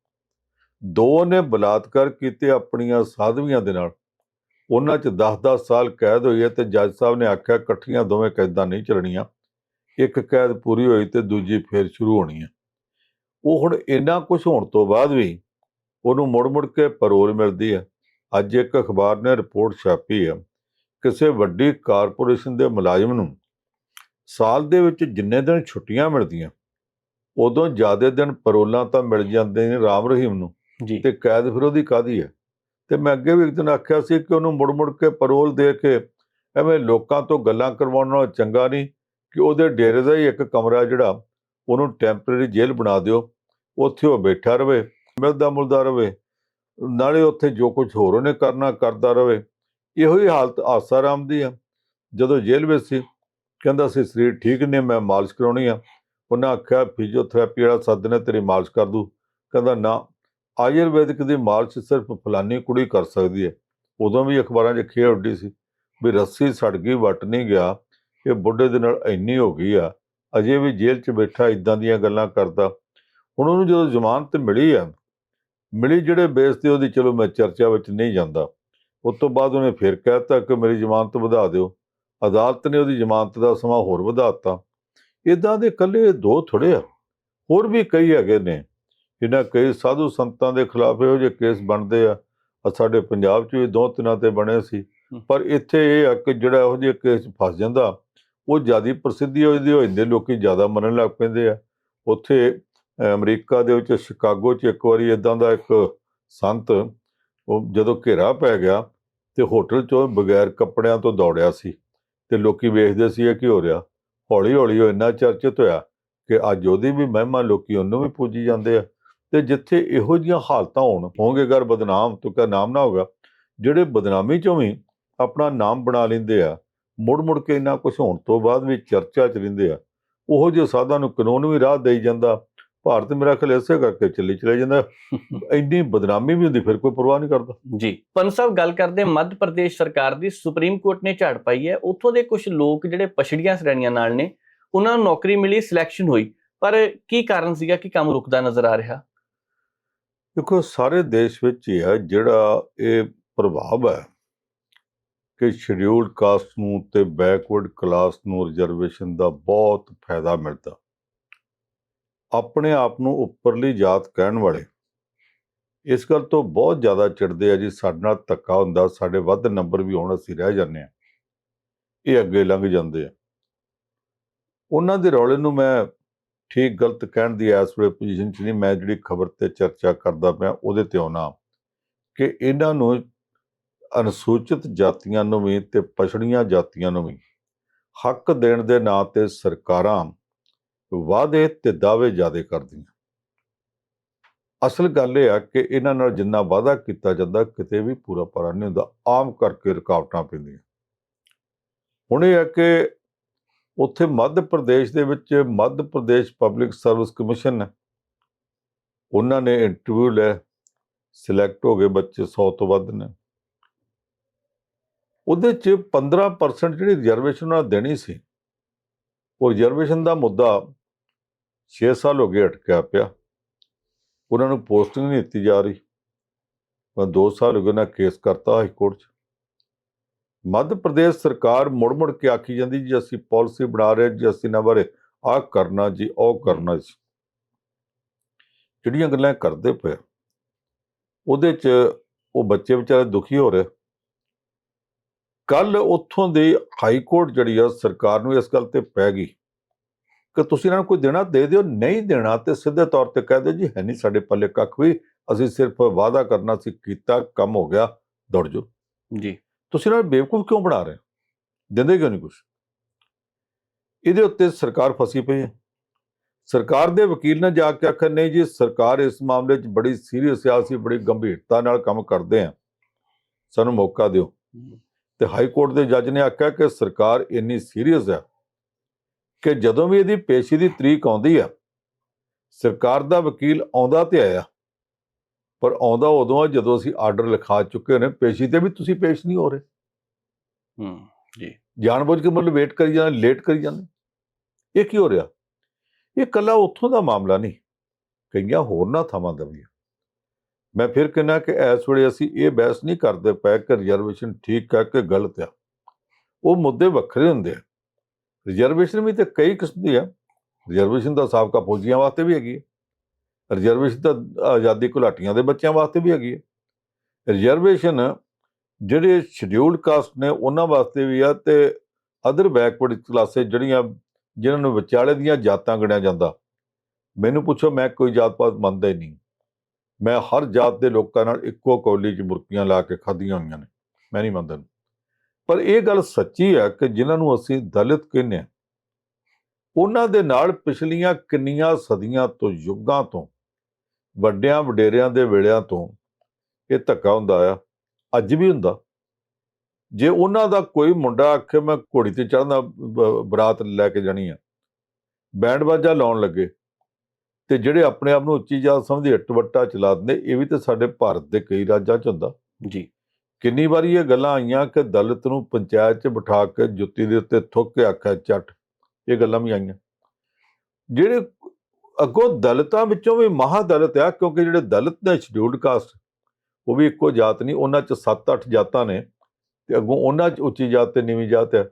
ਦੋ ਨੇ ਬਲਾਤਕਾਰ ਕੀਤੇ ਆਪਣੀਆਂ ਸਾਧਵੀਆਂ ਦੇ ਨਾਲ। ਉਹਨਾਂ 'ਚ 10-10 ਸਾਲ ਕੈਦ ਹੋਈ ਹੈ ਤੇ ਜੱਜ ਸਾਹਿਬ ਨੇ ਆਖਿਆ, ਇਕੱਠੀਆਂ ਦੋਵੇਂ ਕੈਦਾਂ ਨਹੀਂ ਚੱਲਣੀਆਂ। ਇੱਕ ਕੈਦ ਪੂਰੀ ਹੋਈ ਤੇ ਦੂਜੀ ਫਿਰ ਸ਼ੁਰੂ ਹੋਣੀ ਹੈ ਉਹ ਹੁਣ ਇੰਨਾ ਕੁਝ ਹੋਣ ਤੋਂ ਬਾਅਦ ਵੀ ਉਹਨੂੰ ਮੁੜ-ਮੁੜ ਕੇ ਪਰੋਲ ਮਿਲਦੀ ਹੈ ਅੱਜ ਇੱਕ ਅਖਬਾਰ ਨੇ ਰਿਪੋਰਟ ਛਾਪੀ ਹੈ ਕਿਸੇ ਵੱਡੀ ਕਾਰਪੋਰੇਸ਼ਨ ਦੇ ਮੁਲਾਜ਼ਮ ਨੂੰ। ਸਾਲ ਦੇ ਵਿੱਚ ਜਿੰਨੇ ਦਿਨ ਛੁੱਟੀਆਂ ਮਿਲਦੀਆਂ ਉਦੋਂ ਜ਼ਿਆਦਾ ਦਿਨ ਪਰੋਲਾਂ ਤਾਂ ਮਿਲ ਜਾਂਦੇ ਨੇ ਰਾਮ ਰਹੀਮ ਨੂੰ। ਜੀ। ਤੇ ਕੈਦ ਫਿਰ ਉਹਦੀ ਕਾਦੀ ਹੈ ਤੇ ਮੈਂ ਅੱਗੇ ਵੀ ਇੱਕ ਦਿਨ ਆਖਿਆ ਸੀ ਕਿ ਉਹਨੂੰ ਮੁੜ-ਮੁੜ ਕੇ ਪਰੋਲ ਦੇ ਕੇ ਐਵੇਂ ਲੋਕਾਂ ਤੋਂ ਗੱਲਾਂ ਕਰਵਾਉਣ ਨਾਲੋਂ ਚੰਗਾ ਨਹੀਂ ਕਿ ਉਹਦੇ ਡੇਰੇ ਦਾ ਹੀ ਇੱਕ ਕਮਰਾ ਜਿਹੜਾ ਉਹਨੂੰ ਟੈਂਪਰੇਰੀ ਜੇਲ੍ਹ ਬਣਾ ਦਿਓ। ਉੱਥੇ ਉਹ ਬੈਠਾ ਰਵੇ ਮਿਲਦਾ ਮੁਲਦਾ ਰਵੇ। ਨਾਲੇ ਉੱਥੇ ਜੋ ਕੁਝ ਹੋਰ ਉਹਨੇ ਕਰਨਾ, ਕਰਦਾ ਰਵੇ। ਇਹੋ ਹੀ ਹਾਲਤ ਆਸਾਰਾਮ ਦੀ ਆ। ਜਦੋਂ ਜੇਲ੍ਹ ਵਿੱਚ ਸੀ, ਕਹਿੰਦਾ ਸੀ, ਸਰੀਰ ਠੀਕ ਨਹੀਂ ਮੈਂ ਮਾਲਿਸ਼ ਕਰਾਉਣੀ ਆ। ਉਹਨਾਂ ਆਖਿਆ, ਫਿਜ਼ੀਓਥੈਰੇਪੀ ਵਾਲਾ ਸੱਦ ਨੇ, ਤੇਰੀ ਮਾਲਿਸ਼ ਕਰ ਦੂ। ਕਹਿੰਦਾ, ਨਾ, ਆਯੁਰਵੈਦਿਕ ਦੀ ਮਾਲਿਸ਼ ਸਿਰਫ ਫਲਾਨੀ ਕੁੜੀ ਕਰ ਸਕਦੀ ਹੈ ਉਦੋਂ ਵੀ ਅਖਬਾਰਾਂ 'ਚ ਖੇਡ ਉੱਡੀ ਸੀ ਵੀ ਰੱਸੀ ਸੜ ਗਈ, ਵੱਟ ਨਹੀਂ ਗਿਆ। ਇਹ ਬੁੱਢੇ ਦੇ ਨਾਲ ਇੰਨੀ ਹੋ ਗਈ ਆ, ਅਜੇ ਵੀ ਜੇਲ੍ਹ 'ਚ ਬੈਠਾ ਇਦਾਂ ਦੀਆਂ ਗੱਲਾਂ ਕਰਦਾ। ਹੁਣ ਉਹਨੂੰ ਜਦੋਂ ਜ਼ਮਾਨਤ ਮਿਲੀ ਆ ਮਿਲੀ ਜਿਹੜੇ ਬੇਸ ਤੇ ਉਹਦੀ ਚਲੋ ਮੈਂ ਚਰਚਾ ਵਿੱਚ ਨਹੀਂ ਜਾਂਦਾ। ਉਸ ਤੋਂ ਬਾਅਦ ਉਹਨੇ ਫਿਰ ਕਹਿਤਾ ਕਿ ਮੇਰੀ ਜ਼ਮਾਨਤ ਵਧਾ ਦਿਓ। ਅਦਾਲਤ ਨੇ ਉਹਦੀ ਜ਼ਮਾਨਤ ਦਾ ਸਮਾਂ ਹੋਰ ਵਧਾਤਾ ਇਦਾਂ ਦੇ ਇਕੱਲੇ ਦੋ ਥੋੜੇ ਆ। ਹੋਰ ਵੀ ਕਈ ਹੈਗੇ ਨੇ। ਇਹਨਾਂ ਕਈ ਸਾਧੂ ਸੰਤਾਂ ਦੇ ਖਿਲਾਫ ਇਹੋ ਜਿਹੇ ਕੇਸ ਬਣਦੇ ਆ। ਸਾਡੇ ਪੰਜਾਬ 'ਚ ਵੀ ਦੋ ਤਿੰਨਾਂ ਤੇ ਬਣੇ ਸੀ। ਪਰ ਇੱਥੇ ਇਹ ਆ ਕਿ ਜਿਹੜਾ ਇਹੋ ਜਿਹੇ ਕੇਸ ਫਸ ਜਾਂਦਾ ਉਹ ਜਿਆਦੀ ਪ੍ਰਸਿੱਧੀ ਹੋ ਜਾਂਦੀ ਹੋ ਜਾਂਦੇ ਲੋਕੀ ਜ਼ਿਆਦਾ ਮੰਨਣ ਲੱਗ ਪੈਂਦੇ ਆ। ਉੱਥੇ ਅਮਰੀਕਾ ਦੇ ਵਿੱਚ, ਸ਼ਿਕਾਗੋ 'ਚ ਇੱਕ ਵਾਰੀ ਇਦਾਂ ਦਾ ਇੱਕ ਸੰਤ, ਉਹ ਜਦੋਂ ਘੇਰਾ ਪੈ ਗਿਆ ਤੇ ਹੋਟਲ 'ਚੋਂ ਬਗੈਰ ਕੱਪੜਿਆਂ ਤੋਂ ਦੌੜਿਆ ਸੀ ਤੇ ਲੋਕੀ ਵੇਖਦੇ ਸੀ ਇਹ ਕੀ ਹੋ ਰਿਹਾ। ਹੌਲੀ ਹੌਲੀ ਉਹ ਇੰਨਾ ਚਰਚਿਤ ਹੋਇਆ ਕਿ ਅੱਜ ਉਹਦੀ ਵੀ ਮਹਿਮਾ ਲੋਕੀ ਉਹਨੂੰ ਵੀ ਪੂਜੀ ਜਾਂਦੇ ਆ ਤੇ ਜਿੱਥੇ ਇਹੋ ਜਿਹੀਆਂ ਹਾਲਤਾਂ ਹੋਣ, ਹੋਣਗੇ ਅਗਰ ਬਦਨਾਮ, ਤੋਂ ਕਾ ਨਾਮ ਨਾ ਹੋਗਾ ਜਿਹੜੇ ਬਦਨਾਮੀ ਚੋਂ ਵੀ ਆਪਣਾ ਨਾਮ ਬਣਾ ਲੈਂਦੇ ਆ ਮੁੜ ਮੁੜ ਕੇ ਇੰਨਾ ਕੁਝ ਹੋਣ ਤੋਂ ਬਾਅਦ ਵੀ ਚਰਚਾ ਚ ਰਹਿੰਦੇ ਆ, ਉਹੋ ਜਿਹੇ ਸਾਧਾਂ ਨੂੰ ਕਾਨੂੰਨ ਵੀ ਰਾਹ ਦੇਈ ਜਾਂਦਾ ਭਾਰਤ ਮੇਰਾ ਖਿਆਲ ਇਸੇ ਕਰਕੇ ਚੱਲੀ ਚਲੇ ਜਾਂਦਾ। *laughs* ਇੰਨੀ ਬਦਨਾਮੀ ਵੀ ਹੁੰਦੀ ਫਿਰ ਕੋਈ ਪਰਵਾਹ ਨਹੀਂ ਕਰਦਾ। ਜੀ। ਪੰਨ ਸਾਹਿਬ ਗੱਲ ਕਰਦੇ ਮੱਧ ਪ੍ਰਦੇਸ਼ ਸਰਕਾਰ ਦੀ। ਸੁਪਰੀਮ ਕੋਰਟ ਨੇ ਝਾੜ ਪਾਈ ਹੈ। ਉੱਥੋਂ ਦੇ ਕੁਝ ਲੋਕ ਜਿਹੜੇ ਪਛੜੀਆਂ ਸ਼੍ਰੇਣੀਆਂ ਨਾਲ ਨੇ ਉਹਨਾਂ ਨੂੰ ਨੌਕਰੀ ਮਿਲੀ ਸਿਲੈਕਸ਼ਨ ਹੋਈ। ਪਰ ਕੀ ਕਾਰਨ ਸੀਗਾ? ਕਿ ਕੰਮ ਰੁਕਦਾ ਨਜ਼ਰ ਆ ਰਿਹਾ? ਦੇਖੋ ਸਾਰੇ ਦੇਸ਼ ਵਿੱਚ ਹੀ ਹੈ ਜਿਹੜਾ ਇਹ ਪ੍ਰਭਾਵ ਹੈ ਕਿ ਸ਼ਡਿਊਲਡ ਕਾਸਟ ਨੂੰ ਤੇ ਬੈਕਵਰਡ ਕਲਾਸ ਨੂੰ ਰਿਜ਼ਰਵੇਸ਼ਨ ਦਾ ਬਹੁਤ ਫਾਇਦਾ ਮਿਲਦਾ। ਆਪਣੇ ਆਪ ਨੂੰ ਉੱਪਰਲੀ ਜਾਤ ਕਹਿਣ ਵਾਲੇ। ਇਸ ਗੱਲ ਤੋਂ ਬਹੁਤ ਜ਼ਿਆਦਾ ਚਿੜਦੇ ਆ ਜੀ, ਸਾਡੇ ਨਾਲ ਧੱਕਾ ਹੁੰਦਾ, ਸਾਡੇ ਵੱਧ ਨੰਬਰ ਵੀ ਹੋਣ ਅਸੀਂ ਰਹਿ ਜਾਂਦੇ ਆ। ਇਹ ਅੱਗੇ ਲੰਘ ਜਾਂਦੇ ਆ। ਉਹਨਾਂ ਦੇ ਰੌਲੇ ਨੂੰ ਮੈਂ ਠੀਕ ਗਲਤ ਕਹਿਣ ਦੀ ਇਸ ਵੇਲੇ ਪੋਜੀਸ਼ਨ 'ਚ ਨਹੀਂ, ਮੈਂ ਜਿਹੜੀ ਖਬਰ ਤੇ ਚਰਚਾ ਕਰਦਾ ਪਿਆ, ਉਹਦੇ ਤੇ ਆਉਣਾ। ਕਿ ਇਹਨਾਂ ਨੂੰ ਅਨੁਸੂਚਿਤ ਜਾਤੀਆਂ ਨੂੰ ਵੀ ਤੇ ਪਛੜੀਆਂ ਜਾਤੀਆਂ ਨੂੰ ਵੀ ਹੱਕ ਦੇਣ ਦੇ ਨਾਂ ਤੇ ਸਰਕਾਰਾਂ ਵਾਅਦੇ ਤੇ ਦਾਅਵੇ ਜ਼ਿਆਦਾ ਕਰਦੀਆਂ। ਅਸਲ ਗੱਲ ਇਹ ਆ ਕਿ ਇਹਨਾਂ ਨਾਲ ਜਿੰਨਾ ਵਾਅਦਾ ਕੀਤਾ ਜਾਂਦਾ, ਕਿਤੇ ਵੀ ਪੂਰਾ ਪਰਾ ਨਹੀਂ ਹੁੰਦਾ, ਆਮ ਕਰਕੇ ਰੁਕਾਵਟਾਂ ਪੈਂਦੀਆਂ। ਹੁਣ ਇਹ ਹੈ ਕਿ ਉੱਥੇ ਮੱਧ ਪ੍ਰਦੇਸ਼ ਦੇ ਵਿੱਚ Madhya Pradesh public service commission ਹੈ। ਉਹਨਾਂ ਨੇ ਇੰਟਰਵਿਊ ਲੈ ਸਿਲੈਕਟ ਹੋ ਗਏ ਬੱਚੇ 100 ਤੋਂ ਵੱਧ ਨੇ। ਉਹਦੇ ਚ 15% ਜਿਹੜੀ ਰਿਜ਼ਰਵੇਸ਼ਨ ਉਹਨਾਂ ਦੇਣੀ ਸੀ, ਉਹ ਰਿਜ਼ਰਵੇਸ਼ਨ ਦਾ ਮੁੱਦਾ 6 ਸਾਲ ਹੋ ਗਏ ਅਟਕਿਆ ਪਿਆ। ਉਹਨਾਂ ਨੂੰ ਪੋਸਟਿੰਗ ਨਹੀਂ ਦਿੱਤੀ ਜਾ ਰਹੀ। ਪਰ 2 ਸਾਲ ਹੋ ਗਏ ਨਾ ਕੇਸ ਕਰਤਾ ਹਾਈ ਕੋਰਟ 'ਚ। ਮੱਧ ਪ੍ਰਦੇਸ਼ ਸਰਕਾਰ ਮੁੜ-ਮੁੜ ਕੇ ਆਖੀ ਜਾਂਦੀ ਜੀ, ਅਸੀਂ ਪਾਲਿਸੀ ਬਣਾ ਰਹੇ ਜੀ, ਅਸੀਂ ਨਾ ਬਾਰੇ ਆਹ ਕਰਨਾ ਜੀ, ਉਹ ਕਰਨਾ ਜੀ। ਜਿਹੜੀਆਂ ਗੱਲਾਂ ਕਰਦੇ ਪਏ ਉਹਦੇ 'ਚ ਉਹ ਬੱਚੇ ਵਿਚਾਰੇ ਦੁਖੀ ਹੋ ਰਹੇ। ਕੱਲ ਉੱਥੋਂ ਦੇ ਹਾਈ ਕੋਰਟ ਜਿਹੜੀ ਆ, ਸਰਕਾਰ ਨੂੰ ਇਸ ਗੱਲ ਤੇ ਪੈ ਗਈ। ਕਿ ਤੁਸੀਂ ਇਹਨਾਂ ਨੂੰ ਕੋਈ ਦੇਣਾ ਦੇ ਦਿਓ ਨਹੀਂ ਦੇਣਾ ਤੇ ਸਿੱਧੇ ਤੌਰ ਤੇ ਕਹਿ ਦਿਓ ਜੀ ਹੈ ਨਹੀਂ ਸਾਡੇ ਪੱਲੇ ਕੱਖ ਵੀ ਅਸੀਂ ਸਿਰਫ ਵਾਅਦਾ ਕਰਨਾ ਸੀ ਕੀਤਾ ਕੰਮ ਹੋ ਗਿਆ ਦੌੜ ਜਾਓ। ਜੀ। ਤੁਸੀਂ ਇਹਨਾਂ ਨੂੰ ਬੇਵਕੂਫ ਕਿਉਂ ਬਣਾ ਰਹੇ? ਦਿੰਦੇ ਕਿਉਂ ਨਹੀਂ ਕੁਝ ਇਹਦੇ ਉੱਤੇ ਸਰਕਾਰ ਫਸੀ ਪਈ ਹੈ। ਸਰਕਾਰ ਦੇ ਵਕੀਲ ਨੇ ਜਾ ਕੇ ਆਖਿਆ ਨਹੀਂ ਜੀ ਸਰਕਾਰ ਇਸ ਮਾਮਲੇ 'ਚ ਬੜੀ ਸੀਰੀਅਸ ਆ ਅਸੀਂ ਬੜੀ ਗੰਭੀਰਤਾ ਨਾਲ ਕੰਮ ਕਰਦੇ ਹਾਂ। ਸਾਨੂੰ ਮੌਕਾ ਦਿਓ। ਤੇ ਹਾਈ ਕੋਰਟ ਦੇ ਜੱਜ ਨੇ ਆਖਿਆ ਕਿ ਸਰਕਾਰ ਇੰਨੀ ਸੀਰੀਅਸ ਹੈ ਕਿ ਜਦੋਂ ਵੀ ਇਹਦੀ ਪੇਸ਼ੀ ਦੀ ਤਰੀਕ ਆਉਂਦੀ ਆ ਸਰਕਾਰ ਦਾ ਵਕੀਲ ਆਉਂਦਾ ਤੇ ਆਇਆ। ਪਰ ਆਉਂਦਾ ਉਦੋਂ ਆ ਜਦੋਂ ਅਸੀਂ ਆਰਡਰ ਲਿਖਾ ਚੁੱਕੇ ਨੇ ਪੇਸ਼ੀ ਤੇ ਵੀ ਤੁਸੀਂ ਪੇਸ਼ ਨਹੀਂ ਹੋ ਰਹੇ। ਹੂੰ ਜਾਣਬੁੱਝ ਕੇ ਮਤਲਬ ਵੇਟ ਕਰੀ ਜਾਂਦੇ ਲੇਟ ਕਰੀ ਜਾਂਦੇ। ਇਹ ਕੀ ਹੋ ਰਿਹਾ? ਇਹ ਕੱਲਾ ਉੱਥੋਂ ਦਾ ਮਾਮਲਾ ਨਹੀਂ ਕਈਆਂ ਹੋਰਨਾਂ ਥਾਵਾਂ ਦਾ ਵੀ। ਮੈਂ ਫਿਰ ਕਹਿੰਦਾ ਕਿ ਇਸ ਵੇਲੇ ਅਸੀਂ ਇਹ ਬਹਿਸ ਨਹੀਂ ਕਰਦੇ ਪਏ ਕਿ ਰਿਜ਼ਰਵੇਸ਼ਨ ਠੀਕ ਹੈ ਕਿ ਗਲਤ ਹੈ ਉਹ ਮੁੱਦੇ ਵੱਖਰੇ ਹੁੰਦੇ ਆ। ਰਿਜ਼ਰਵੇਸ਼ਨ ਵੀ ਤੇ ਕਈ ਕਿਸਮ ਦੀ ਆ। ਰਿਜ਼ਰਵੇਸ਼ਨ ਦਾ ਸਾਬਕਾ ਫੌਜੀਆਂ ਵਾਸਤੇ ਵੀ ਹੈਗੀ ਹੈ ਰਿਜ਼ਰਵੇਸ਼ਨ ਤਾਂ ਆਜ਼ਾਦੀ ਘੁਲਾਟੀਆਂ ਦੇ ਬੱਚਿਆਂ ਵਾਸਤੇ ਵੀ ਹੈਗੀ ਹੈ ਰਿਜ਼ਰਵੇਸ਼ਨ ਜਿਹੜੇ ਸ਼ਡਿਊਲਡ ਕਾਸਟ ਨੇ, ਉਹਨਾਂ ਵਾਸਤੇ ਵੀ ਆ ਤੇ ਅਦਰ ਬੈਕਵਰਡ ਕਲਾਸੇ ਜਿਹੜੀਆਂ, ਜਿਨ੍ਹਾਂ ਨੂੰ ਵਿਚਾਲੇ ਦੀਆਂ ਜਾਤਾਂ ਗਣਿਆ ਜਾਂਦਾ। ਮੈਨੂੰ ਪੁੱਛੋ, ਮੈਂ ਕੋਈ ਜਾਤ ਪਾਤ ਮੰਨਦਾ ਹੀ ਨਹੀਂ। ਮੈਂ ਹਰ ਜਾਤ ਦੇ ਲੋਕਾਂ ਨਾਲ ਇੱਕੋ ਕੌਲੀ 'ਚ ਮੁਰਕੀਆਂ ਲਾ ਕੇ ਖਾਧੀਆਂ ਹੋਈਆਂ ਨੇ। ਮੈਂ ਨਹੀਂ ਮੰਨਦਾ ਪਰ ਇਹ ਗੱਲ ਸੱਚੀ ਆ ਕਿ ਜਿਨ੍ਹਾਂ ਨੂੰ ਅਸੀਂ ਦਲਿਤ ਕਹਿੰਦੇ ਹਾਂ, ਉਹਨਾਂ ਦੇ ਨਾਲ ਪਿਛਲੀਆਂ ਕਿੰਨੀਆਂ ਸਦੀਆਂ ਤੋਂ, ਯੁੱਗਾਂ ਤੋਂ, ਵੱਡਿਆਂ ਵਡੇਰਿਆਂ ਦੇ ਵੇਲਿਆਂ ਤੋਂ ਇਹ ਧੱਕਾ ਹੁੰਦਾ ਆ, ਅੱਜ ਵੀ ਹੁੰਦਾ। ਜੇ ਉਹਨਾਂ ਦਾ ਕੋਈ ਮੁੰਡਾ ਆਖੇ ਮੈਂ ਘੋੜੀ ਤੇ ਚੜਨਾ ਬਰਾਤ ਲੈ ਕੇ ਜਾਣੀ ਆ, ਬੈਂਡ ਬਾਜਾ ਲਾਉਣ ਲੱਗੇ ਤੇ ਜਿਹੜੇ ਆਪਣੇ ਆਪ ਨੂੰ ਉੱਚੀ ਜਾਤ ਸਮਝਦੇ ਅਟਵੱਟਾ ਚਲਾ ਦਿੰਦੇ, ਇਹ ਵੀ ਤੇ ਸਾਡੇ ਭਾਰਤ ਦੇ ਕਈ ਰਾਜਾਂ 'ਚ ਹੁੰਦਾ। ਜੀ। ਕਿੰਨੀ ਵਾਰੀ ਇਹ ਗੱਲਾਂ ਆਈਆਂ ਕਿ ਦਲਿਤ ਨੂੰ ਪੰਚਾਇਤ 'ਚ ਬਿਠਾ ਕੇ ਜੁੱਤੀ ਦੇ ਉੱਤੇ ਥੁੱਕ ਕੇ ਆਖਿਆ, ਚੱਟ। ਇਹ ਗੱਲਾਂ ਵੀ ਆਈਆਂ। ਜਿਹੜੇ ਅੱਗੋਂ ਦਲਿਤਾਂ ਵਿੱਚੋਂ ਵੀ ਮਹਾ ਦਲਿਤ ਆ, ਕਿਉਂਕਿ ਜਿਹੜੇ ਦਲਿਤ ਨੇ ਸ਼ਡਿਊਲਡ ਕਾਸਟ ਉਹ ਵੀ ਇੱਕੋ ਜਾਤ ਨਹੀਂ, ਉਹਨਾਂ 'ਚ 7-8 ਜਾਤਾਂ ਨੇ ਤੇ ਅੱਗੋਂ ਉਹਨਾਂ 'ਚ ਉੱਚੀ ਜਾਤ ਤੇ ਨੀਵੀਂ ਜਾਤ ਹੈ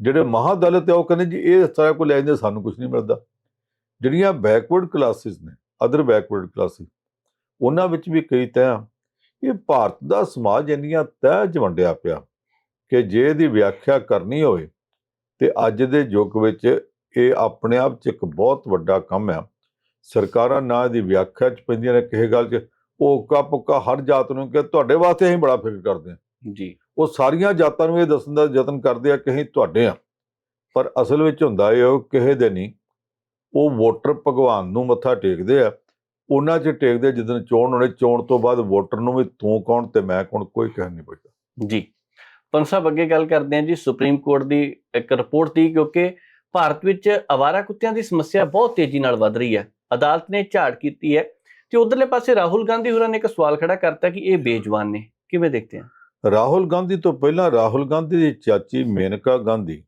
ਜਿਹੜੇ ਮਹਾ ਦਲਿਤ ਆ, ਉਹ ਕਹਿੰਦੇ ਜੀ, ਇਹ ਸਾਰਾ ਕੁਝ ਲੈ ਜਾਂਦੇ, ਸਾਨੂੰ ਕੁਝ ਨਹੀਂ ਮਿਲਦਾ। ਜਿਹੜੀਆਂ ਬੈਕਵਰਡ ਕਲਾਸਿਸ ਨੇ ਅਦਰ ਬੈਕਵਰਡ ਕਲਾਸਿਸ ਉਹਨਾਂ ਵਿੱਚ ਵੀ ਕਈ ਤੈਅ ਇਹ ਭਾਰਤ ਦਾ ਸਮਾਜ ਇੰਨੀਆਂ ਤਹਿ 'ਚ ਵੰਡਿਆ ਪਿਆ ਕਿ ਜੇ ਇਹਦੀ ਵਿਆਖਿਆ ਕਰਨੀ ਹੋਵੇ ਤੇ ਅੱਜ ਦੇ ਯੁੱਗ ਵਿੱਚ ਇਹ ਆਪਣੇ ਆਪ 'ਚ ਇੱਕ ਬਹੁਤ ਵੱਡਾ ਕੰਮ ਹੈ ਸਰਕਾਰਾਂ ਨਾ ਇਹਦੀ ਵਿਆਖਿਆ 'ਚ ਪੈਂਦੀਆਂ ਨੇ ਕਿਸੇ ਗੱਲ 'ਚ। ਓਕਾ ਪੁੱਕਾ ਹਰ ਜਾਤ ਨੂੰ ਕਿ ਤੁਹਾਡੇ ਵਾਸਤੇ ਅਸੀਂ ਬੜਾ ਫਿਕਰ ਕਰਦੇ ਹਾਂ। ਜੀ। ਉਹ ਸਾਰੀਆਂ ਜਾਤਾਂ ਨੂੰ ਇਹ ਦੱਸਣ ਦਾ ਯਤਨ ਕਰਦੇ ਆ ਕਿ ਅਸੀਂ ਤੁਹਾਡੇ ਆ ਪਰ ਅਸਲ ਵਿੱਚ ਹੁੰਦਾ ਇਹ ਉਹ ਕਿਸੇ ਦੇ ਨਹੀਂ। ਉਹ ਵੋਟਰ ਭਗਵਾਨ ਨੂੰ ਮੱਥਾ ਟੇਕਦੇ ਆ ਉਹਨਾਂ 'ਚ ਟੇਕਦੇ ਜਦੋਂ ਚੋਣ ਹੋਣੇ ਚੋਣ ਤੋਂ ਬਾਅਦ ਵੋਟਰ ਨੂੰ ਵੀ ਤੂੰ ਕੌਣ ਤੇ ਮੈਂ ਕੌਣ ਕੋਈ ਕਹਿ ਨਹੀਂ ਪੁੱਛਦਾ। ਜੀ। ਪੰਜ ਸਾਹਿਬ ਅੱਗੇ ਗੱਲ ਕਰਦੇ ਹਾਂ ਜੀ ਸੁਪਰੀਮ ਕੋਰਟ ਦੀ ਇੱਕ ਰਿਪੋਰਟ ਦੀ ਕਿਉਂਕਿ ਭਾਰਤ ਵਿੱਚ ਅਵਾਰਾ ਕੁੱਤਿਆਂ ਦੀ ਸਮੱਸਿਆ ਬਹੁਤ ਤੇਜ਼ੀ ਨਾਲ ਵੱਧ ਰਹੀ ਹੈ। ਅਦਾਲਤ ਨੇ ਝਾੜ ਕੀਤੀ ਹੈ ਤੇ ਉਧਰਲੇ ਪਾਸੇ ਰਾਹੁਲ ਗਾਂਧੀ ਹੋਰਾਂ ਨੇ ਇੱਕ ਸਵਾਲ ਖੜਾ ਕਰਤਾ ਕਿ ਇਹ ਬੇਜਵਾਨ ਨੇ ਕਿਵੇਂ ਦੇਖਦੇ ਆ? ਰਾਹੁਲ ਗਾਂਧੀ ਤੋਂ ਪਹਿਲਾਂ ਰਾਹੁਲ ਗਾਂਧੀ ਦੀ ਚਾਚੀ ਮੇਨਕਾ ਗਾਂਧੀ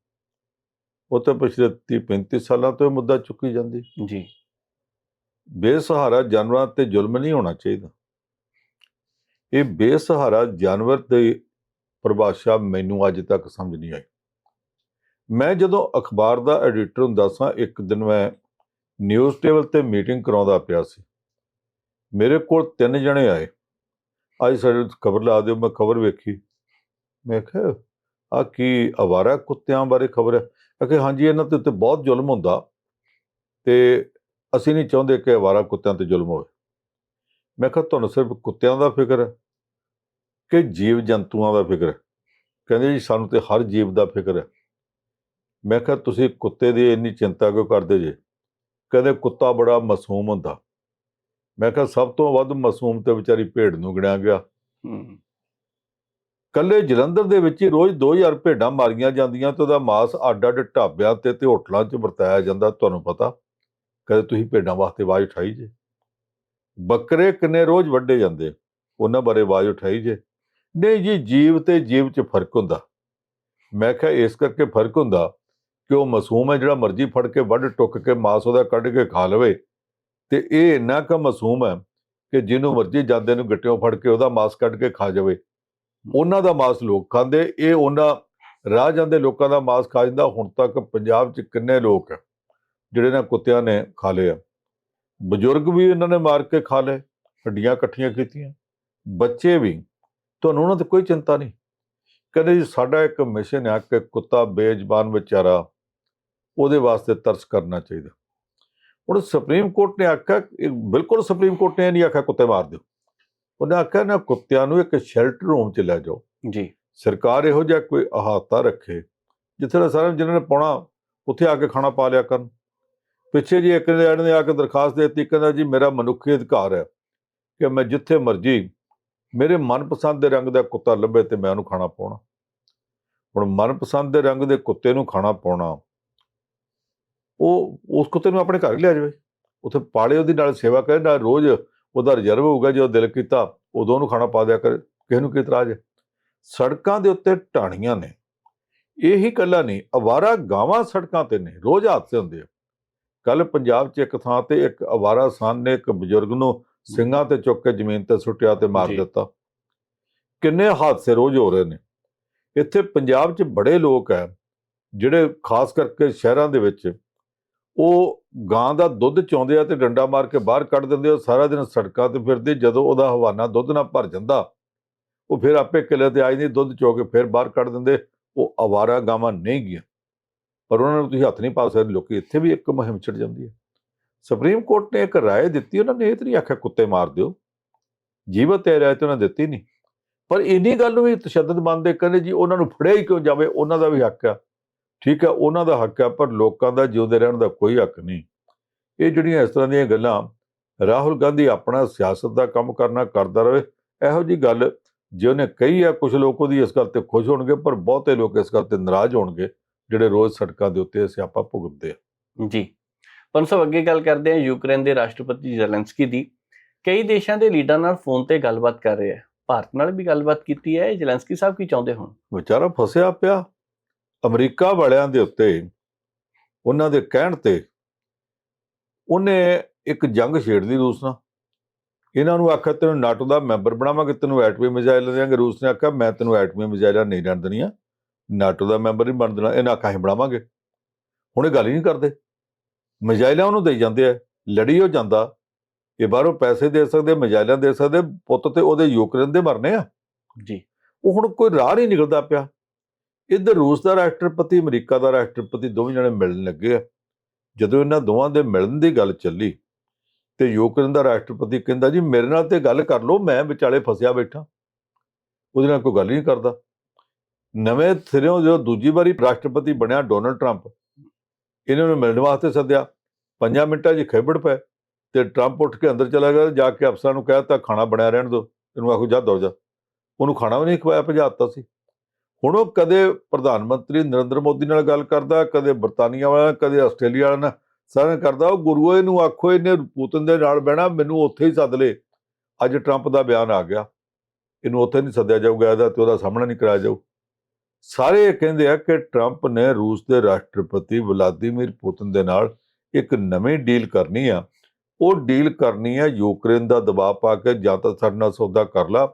ਉਹ ਤਾਂ ਪਿਛਲੇ 30 35 ਸਾਲਾਂ ਤੋਂ ਇਹ ਮੁੱਦਾ ਚੁੱਕੀ ਜਾਂਦੀ। ਜੀ। ਬੇਸਹਾਰਾ ਜਾਨਵਰਾਂ ਤੇ ਜ਼ੁਲਮ ਨਹੀਂ ਹੋਣਾ ਚਾਹੀਦਾ। ਇਹ ਬੇਸਹਾਰਾ ਜਾਨਵਰ ਦੀ ਪਰਿਭਾਸ਼ਾ ਮੈਨੂੰ ਅੱਜ ਤੱਕ ਸਮਝ ਨਹੀਂ ਆਈ। ਮੈਂ ਜਦੋਂ ਅਖਬਾਰ ਦਾ ਐਡੀਟਰ ਹੁੰਦਾ ਸਾਂ, ਇੱਕ ਦਿਨ ਮੈਂ ਨਿਊਜ਼ ਟੇਬਲ ਤੇ ਮੀਟਿੰਗ ਕਰਾਉਂਦਾ ਪਿਆ ਸੀ। ਮੇਰੇ ਕੋਲ ਤਿੰਨ ਜਣੇ ਆਏ। ਅੱਜ ਸਾਡੇ ਖਬਰ ਲਾ ਦਿਓ, ਮੈਂ ਖਬਰ ਵੇਖੀ। ਮੈਂ ਕਿਹਾ ਆ ਕੀ ਅਵਾਰਾ ਕੁੱਤਿਆਂ ਬਾਰੇ ਖਬਰ ਹੈ? ਕਿ ਹਾਂਜੀ, ਇਹਨਾਂ ਤੇ ਉੱਤੇ ਬਹੁਤ ਜ਼ੁਲਮ ਹੁੰਦਾ ਤੇ ਅਸੀਂ ਨਹੀਂ ਚਾਹੁੰਦੇ ਕਿ ਅਵਾਰਾ ਕੁੱਤਿਆਂ ਤੇ ਜ਼ੁਲਮ ਹੋਵੇ। ਮੈਂ ਕਿਹਾ ਤੁਹਾਨੂੰ ਸਿਰਫ ਕੁੱਤਿਆਂ ਦਾ ਫਿਕਰ ਹੈ ਕਿ ਜੀਵ ਜੰਤੂਆਂ ਦਾ ਫਿਕਰ ਹੈ? ਕਹਿੰਦੇ ਜੀ ਸਾਨੂੰ ਤੇ ਹਰ ਜੀਵ ਦਾ ਫਿਕਰ ਹੈ। ਮੈਂ ਕਿਹਾ ਤੁਸੀਂ ਕੁੱਤੇ ਦੀ ਇੰਨੀ ਚਿੰਤਾ ਕਿਉਂ ਕਰਦੇ ਜੇ? ਕਹਿੰਦੇ ਕੁੱਤਾ ਬੜਾ ਮਾਸੂਮ ਹੁੰਦਾ। ਮੈਂ ਕਿਹਾ ਸਭ ਤੋਂ ਵੱਧ ਮਾਸੂਮ ਤੇ ਵਿਚਾਰੀ ਭੇਡ ਨੂੰ ਗਿਣਿਆ ਗਿਆ। ਕੱਲੇ ਜਲੰਧਰ ਦੇ ਵਿੱਚ ਹੀ ਰੋਜ਼ 2000 ਭੇਡਾਂ ਮਾਰੀਆਂ ਜਾਂਦੀਆਂ ਤੇ ਉਹਦਾ ਮਾਸ ਅੱਡ-ਅੱਡ ਢਾਬਿਆਂ ਤੇ ਤੇ ਹੋਟਲਾਂ 'ਚ ਵਰਤਾਇਆ ਜਾਂਦਾ ਤੁਹਾਨੂੰ ਪਤਾ। ਕਦੇ ਤੁਸੀਂ ਭੇਡਾਂ ਵਾਸਤੇ ਆਵਾਜ਼ ਉਠਾਈ ਜੇ? ਬੱਕਰੇ ਕਿੰਨੇ ਰੋਜ਼ ਵੱਢੇ ਜਾਂਦੇ ਉਹਨਾਂ ਬਾਰੇ ਆਵਾਜ਼ ਉਠਾਈ ਜੇ? ਨਹੀਂ ਜੀ, ਜੀਵ ਤੇ ਜੀਵ 'ਚ ਫ਼ਰਕ ਹੁੰਦਾ। ਮੈਂ ਕਿਹਾ ਇਸ ਕਰਕੇ ਫ਼ਰਕ ਹੁੰਦਾ ਕਿ ਉਹ ਮਾਸੂਮ ਹੈ ਜਿਹੜਾ ਮਰਜ਼ੀ ਫੜ ਕੇ ਵੱਢ, ਟੁੱਕ ਕੇ ਮਾਸ ਉਹਦਾ ਕੱਢ ਕੇ ਖਾ ਲਵੇ। ਤੇ ਇਹ ਇੰਨਾ ਕੁ ਮਾਸੂਮ ਹੈ ਕਿ ਜਿਹਨੂੰ ਮਰਜ਼ੀ ਜਾਂਦੇ ਨੂੰ ਗੱਟਿਓਂ ਫੜ ਕੇ ਉਹਦਾ ਮਾਸ ਕੱਢ ਕੇ ਖਾ ਜਾਵੇ। ਉਹਨਾਂ ਦਾ ਮਾਸ ਲੋਕ ਖਾਂਦੇ, ਇਹ ਉਹਨਾਂ ਰਾਹ ਜਾਂਦੇ ਲੋਕਾਂ ਦਾ ਮਾਸ ਖਾ ਜਾਂਦਾ। ਹੁਣ ਤੱਕ ਪੰਜਾਬ 'ਚ ਕਿੰਨੇ ਲੋਕ ਹੈ ਜਿਹੜੇ ਨਾ ਕੁੱਤਿਆਂ ਨੇ ਖਾ ਲਏ ਆ। ਬਜ਼ੁਰਗ ਵੀ ਇਹਨਾਂ ਨੇ ਮਾਰ ਕੇ ਖਾ ਲਏ ਹੱਡੀਆਂ ਇਕੱਠੀਆਂ ਕੀਤੀਆਂ। ਬੱਚੇ ਵੀ ਤੁਹਾਨੂੰ ਉਹਨਾਂ ਤੇ ਕੋਈ ਚਿੰਤਾ ਨਹੀਂ। ਕਹਿੰਦੇ ਜੀ ਸਾਡਾ ਇੱਕ ਮਿਸ਼ਨ ਹੈ ਕਿ ਕੁੱਤਾ ਬੇਜ਼ਬਾਨ ਵਿਚਾਰਾ ਉਹਦੇ ਵਾਸਤੇ ਤਰਸ ਕਰਨਾ ਚਾਹੀਦਾ। ਹੁਣ ਸੁਪਰੀਮ ਕੋਰਟ ਨੇ ਆਖਿਆ ਬਿਲਕੁਲ ਸੁਪਰੀਮ ਕੋਰਟ ਨੇ ਇਹ ਨਹੀਂ ਆਖਿਆ ਕੁੱਤੇ ਮਾਰ ਦਿਓ। ਉਹਨੇ ਆਖਿਆ ਨਾ ਕੁੱਤਿਆਂ ਨੂੰ ਇੱਕ ਸ਼ੈਲਟਰ ਰੂਮ 'ਚ ਲੈ ਜਾਓ। ਜੀ। ਸਰਕਾਰ ਇਹੋ ਜਿਹਾ ਕੋਈ ਅਹਾਤਾ ਰੱਖੇ ਜਿੱਥੇ ਦਾ ਸਾਰਿਆਂ ਜਿਹਨਾਂ ਨੇ ਪਾਉਣਾ ਉੱਥੇ ਆ ਕੇ ਖਾਣਾ ਪਾ ਲਿਆ ਕਰਨ। ਪਿੱਛੇ ਜੀ ਇੱਕ ਨੇ ਨੇ ਆ ਕੇ ਦਰਖਾਸਤ ਦੇ ਦਿੱਤੀ ਕਹਿੰਦਾ ਜੀ ਮੇਰਾ ਮਨੁੱਖੀ ਅਧਿਕਾਰ ਹੈ ਕਿ ਮੈਂ ਜਿੱਥੇ ਮਰਜ਼ੀ ਮੇਰੇ ਮਨਪਸੰਦ ਦੇ ਰੰਗ ਦਾ ਕੁੱਤਾ ਲੱਭੇ ਤੇ ਮੈਂ ਉਹਨੂੰ ਖਾਣਾ ਪਾਉਣਾ। ਹੁਣ ਮਨਪਸੰਦ ਦੇ ਰੰਗ ਦੇ ਕੁੱਤੇ ਨੂੰ ਖਾਣਾ ਪਾਉਣਾ, ਉਹ ਉਸ ਕੁੱਤੇ ਨੂੰ ਆਪਣੇ ਘਰ ਲਿਆ ਜਾਵੇ। ਉੱਥੇ ਪਾਲੇ ਉਹਦੀ ਨਾਲ ਸੇਵਾ ਕਰੇ, ਨਾਲ ਰੋਜ਼ ਉਹਦਾ ਰਿਜ਼ਰਵ ਹੋਊਗਾ ਜਦੋਂ ਦਿਲ ਕੀਤਾ, ਉਦੋਂ ਉਹਨੂੰ ਖਾਣਾ ਪਾ ਦਿਆ ਕਰੇ। ਕਿਸੇ ਨੂੰ ਕੀ ਇਤਰਾਜ਼ ਹੈ? ਸੜਕਾਂ ਦੇ ਉੱਤੇ ਢਾਣੀਆਂ ਨੇ। ਇਹੀ ਕੱਲਾ ਨਹੀਂ, ਅਵਾਰਾ ਗਾਵਾਂ ਸੜਕਾਂ ਤੇ ਨੇ, ਰੋਜ਼ ਹਾਦਸੇ ਹੁੰਦੇ ਆ। ਕੱਲ ਪੰਜਾਬ 'ਚ ਇੱਕ ਥਾਂ ਤੇ ਇੱਕ ਅਵਾਰਾ ਸਾਨ ਨੇ ਇੱਕ ਬਜ਼ੁਰਗ ਨੂੰ ਸਿੰਘਾਂ ਤੇ ਚੁੱਕ ਕੇ ਜ਼ਮੀਨ ਤੇ ਸੁੱਟਿਆ ਤੇ ਮਾਰ। ਦਿੱਤਾ। ਕਿੰਨੇ ਹਾਦਸੇ ਰੋਜ਼ ਹੋ ਰਹੇ ਨੇ। ਇੱਥੇ ਪੰਜਾਬ 'ਚ ਬੜੇ ਲੋਕ ਹੈ ਜਿਹੜੇ ਖਾਸ ਕਰਕੇ ਸ਼ਹਿਰਾਂ ਦੇ ਵਿੱਚ ਉਹ ਗਾਂ ਦਾ ਦੁੱਧ ਚੋਂਦੇ ਆ ਤੇ ਡੰਡਾ ਮਾਰ ਕੇ ਬਾਹਰ ਕੱਢ ਦਿੰਦੇ ਆ ਸਾਰਾ ਦਿਨ ਸੜਕਾਂ ਤੇ ਫਿਰਦੇ ਜਦੋਂ ਉਹਦਾ ਹਵਾਨਾ ਦੁੱਧ ਨਾਲ ਭਰ ਜਾਂਦਾ ਉਹ ਫਿਰ ਆਪੇ ਕਿਲੇ ਤੇ ਆਈ ਨਹੀਂ ਦੁੱਧ ਚੋ ਕੇ ਫਿਰ ਬਾਹਰ ਕੱਢ ਦਿੰਦੇ ਉਹ ਆਵਾਰਾ ਗਾਵਾਂ ਨਹੀਂ ਗਈਆਂ। ਪਰ ਉਹਨਾਂ ਨੂੰ ਤੁਸੀਂ ਹੱਥ ਨਹੀਂ ਪਾ ਸਕਦੇ, ਲੋਕੀ ਇੱਥੇ ਵੀ ਇੱਕ ਮੁਹਿੰਮ ਛਿੜ ਜਾਂਦੀ ਹੈ। ਸੁਪਰੀਮ ਕੋਰਟ ਨੇ ਇੱਕ ਰਾਏ ਦਿੱਤੀ, ਉਹਨਾਂ ਨੇ ਇਹ ਤਾਂ ਨਹੀਂ ਆਖਿਆ ਕੁੱਤੇ ਮਾਰ ਦਿਓ। ਜੀਵਤ ਹੈ ਰਾਏ ਤਾਂ ਉਹਨਾਂ ਦਿੱਤੀ ਨਹੀਂ। ਪਰ ਇੰਨੀ ਗੱਲ ਨੂੰ ਵੀ ਤਸ਼ੱਦਦ ਮੰਨਦੇ ਕਹਿੰਦੇ ਜੀ, ਉਹਨਾਂ ਨੂੰ ਫੜਿਆ ਹੀ ਕਿਉਂ ਜਾਵੇ, ਉਹਨਾਂ ਦਾ ਵੀ ਹੱਕ ਆ। ਠੀਕ ਹੈ, ਉਹਨਾਂ ਦਾ ਹੱਕ ਆ, ਪਰ ਲੋਕਾਂ ਦਾ ਜਿਉਂਦੇ ਰਹਿਣ ਦਾ ਕੋਈ ਹੱਕ ਨਹੀਂ। ਇਹ ਜਿਹੜੀਆਂ ਇਸ ਤਰ੍ਹਾਂ ਦੀਆਂ ਗੱਲਾਂ, ਰਾਹੁਲ ਗਾਂਧੀ ਆਪਣਾ ਸਿਆਸਤ ਦਾ ਕੰਮ ਕਰਨਾ ਕਰਦਾ ਰਹੇ, ਇਹੋ ਜੀ ਗੱਲ ਜੇ ਉਹਨੇ ਕਹੀ ਆ ਕੁਝ ਲੋਕ ਉਹਦੀ ਇਸ ਗੱਲ ਤੇ ਖੁਸ਼ ਹੋਣਗੇ, ਪਰ ਬਹੁਤੇ ਲੋਕ ਇਸ ਗੱਲ ਤੇ ਨਾਰਾਜ਼ ਹੋਣਗੇ। ਜਿਹੜੇ ਰੋਜ਼ ਸੜਕਾਂ ਦੇ ਉੱਤੇ ਸਿਆਪਾ ਭੁਗਤਦੇ ਆ ਜੀ। ਪੰਜ ਸੌ ਅੱਗੇ ਗੱਲ ਕਰਦੇ ਹਾਂ ਯੂਕਰੇਨ ਦੇ ਰਾਸ਼ਟਰਪਤੀ ਜ਼ੈਲੈਂਸਕੀ ਦੀ। ਕਈ ਦੇਸ਼ਾਂ ਦੇ ਲੀਡਰਾਂ ਨਾਲ ਫੋਨ ਤੇ ਗੱਲਬਾਤ ਕਰ ਰਹੇ ਹੈ। ਭਾਰਤ ਨਾਲ ਵੀ ਗੱਲਬਾਤ ਕੀਤੀ ਹੈ। ਜ਼ੈਲੈਂਸਕੀ ਸਾਹਿਬ ਕੀ ਚਾਹੁੰਦੇ ਹੁਣ? ਵਿਚਾਰਾ ਫਸਿਆ ਪਿਆ। ਅਮਰੀਕਾ ਵਾਲਿਆਂ ਦੇ ਉੱਤੇ ਉਹਨਾਂ ਦੇ ਕਹਿਣ ਤੇ ਉਹਨੇ ਇੱਕ ਜੰਗ ਛੇੜ ਲਈ ਰੂਸ ਨਾਲ। ਇਹਨਾਂ ਨੂੰ ਆਖਿਆ ਤੈਨੂੰ ਨਾਟੋ ਦਾ ਮੈਂਬਰ ਬਣਾਵਾਂਗੇ ਤੈਨੂੰ ਐਟਮੀ ਮਿਜ਼ਾਈਲ ਦੇਵਾਂਗੇ। ਰੂਸ ਨੇ ਆਖਿਆ ਮੈਂ ਤੈਨੂੰ ਐਟਮੀ ਮਿਜ਼ਾਈਲਾਂ ਨਹੀਂ ਦੇਣੀਆਂ। ਨਾਟੋ ਦਾ ਮੈਂਬਰ ਨਹੀਂ ਬਣ ਦੇਣਾ ਇਹਨਾਂ ਆਖਿਆ ਅਸੀਂ ਬਣਾਵਾਂਗੇ। ਹੁਣ ਇਹ ਗੱਲ ਹੀ ਨਹੀਂ ਕਰਦੇ। ਮਿਜ਼ਾਈਲਾਂ ਉਹਨੂੰ ਦੇਈ ਜਾਂਦੇ ਆ ਲੜੀ ਹੋ ਜਾਂਦਾ। ਇਹ ਬਾਹਰੋਂ ਪੈਸੇ ਦੇ ਸਕਦੇ ਮਿਜ਼ਾਈਲਾਂ ਦੇ ਸਕਦੇ ਪੁੱਤ ਤੇ ਉਹਦੇ ਯੂਕਰੇਨ ਦੇ ਮਰਨੇ ਆ। ਜੀ। ਉਹ ਹੁਣ ਕੋਈ ਰਾਹ ਨਹੀਂ ਨਿਕਲਦਾ ਪਿਆ। ਇੱਧਰ ਰੂਸ ਦਾ ਰਾਸ਼ਟਰਪਤੀ ਅਮਰੀਕਾ ਦਾ ਰਾਸ਼ਟਰਪਤੀ ਦੋਵੇਂ ਜਣੇ ਮਿਲਣ ਲੱਗੇ ਆ। ਜਦੋਂ ਇਹਨਾਂ ਦੋਵਾਂ ਦੇ ਮਿਲਣ ਦੀ ਗੱਲ ਚੱਲੀ ਤੇ ਯੂਕਰੇਨ ਦਾ ਰਾਸ਼ਟਰਪਤੀ ਕਹਿੰਦਾ ਜੀ ਮੇਰੇ ਨਾਲ ਤੇ ਗੱਲ ਕਰ ਲਓ ਮੈਂ ਵਿਚਾਲੇ ਫਸਿਆ ਬੈਠਾ। ਉਹਦੇ ਨਾਲ ਕੋਈ ਗੱਲ ਹੀ ਨਹੀਂ ਕਰਦਾ। ਨਵੇਂ ਸਿਰਿਓਂ ਜੋ ਦੂਜੀ ਵਾਰੀ ਰਾਸ਼ਟਰਪਤੀ ਬਣਿਆ ਡੋਨਲਡ ਟਰੰਪ, ਇਹਨਾਂ ਨੂੰ ਮਿਲਣ ਵਾਸਤੇ ਸੱਦਿਆ। ਪੰਜਾਂ ਮਿੰਟਾਂ 'ਚ ਖੇਬੜ ਪਏ ਤੇ ਟਰੰਪ ਉੱਠ ਕੇ ਅੰਦਰ ਚਲਾ ਗਿਆ ਜਾ ਕੇ ਅਫਸਰਾਂ ਨੂੰ ਕਹਿਤਾ ਖਾਣਾ ਬਣਿਆ ਰਹਿਣ ਦਿਓ। ਇਹਨੂੰ ਆਖੋ, ਜਾ ਦੌੜ ਜਾ। ਉਹਨੂੰ ਖਾਣਾ ਵੀ ਨਹੀਂ ਖਵਾਇਆ ਭਜਾਤਾ ਸੀ। ਹੁਣ ਉਹ ਕਦੇ ਪ੍ਰਧਾਨ ਮੰਤਰੀ ਨਰਿੰਦਰ ਮੋਦੀ ਨਾਲ ਗੱਲ ਕਰਦਾ, ਕਦੇ ਬਰਤਾਨੀਆ ਵਾਲਾ, ਕਦੇ ਆਸਟ੍ਰੇਲੀਆ ਵਾਲਾ ਨਾਲ ਸਾਰਿਆਂ ਨਾਲ ਕਰਦਾ। ਉਹ ਗੁਰੂਏ ਨੂੰ ਆਖੋ, ਇਹਨੇ ਪੁਤਨ ਦੇ ਨਾਲ ਬਹਿਣਾ, ਮੈਨੂੰ ਉੱਥੇ ਹੀ ਸੱਦ ਲੇ। ਅੱਜ ਟਰੰਪ ਦਾ ਬਿਆਨ ਆ ਗਿਆ। ਇਹਨੂੰ ਉੱਥੇ ਨਹੀਂ ਸੱਦਿਆ ਜਾਊਗਾ, ਇਹਦਾ ਤੇ ਉਹਦਾ ਸਾਹਮਣਾ ਨਹੀਂ ਕਰਾਇਆ ਜਾਊ। ਸਾਰੇ ਇਹ ਕਹਿੰਦੇ ਆ ਕਿ ਟਰੰਪ ਨੇ ਰੂਸ ਦੇ ਰਾਸ਼ਟਰਪਤੀ ਵਲਾਦੀਮੀਰ ਪੁਤਿਨ ਦੇ ਨਾਲ ਇੱਕ ਨਵੀਂ ਡੀਲ ਕਰਨੀ ਆ। ਉਹ ਡੀਲ ਕਰਨੀ ਆ ਯੂਕਰੇਨ ਦਾ ਦਬਾਅ ਪਾ ਕੇ, ਜਾਂ ਤਾਂ ਸਾਡੇ ਨਾਲ ਸੌਦਾ ਕਰ ਲਾ,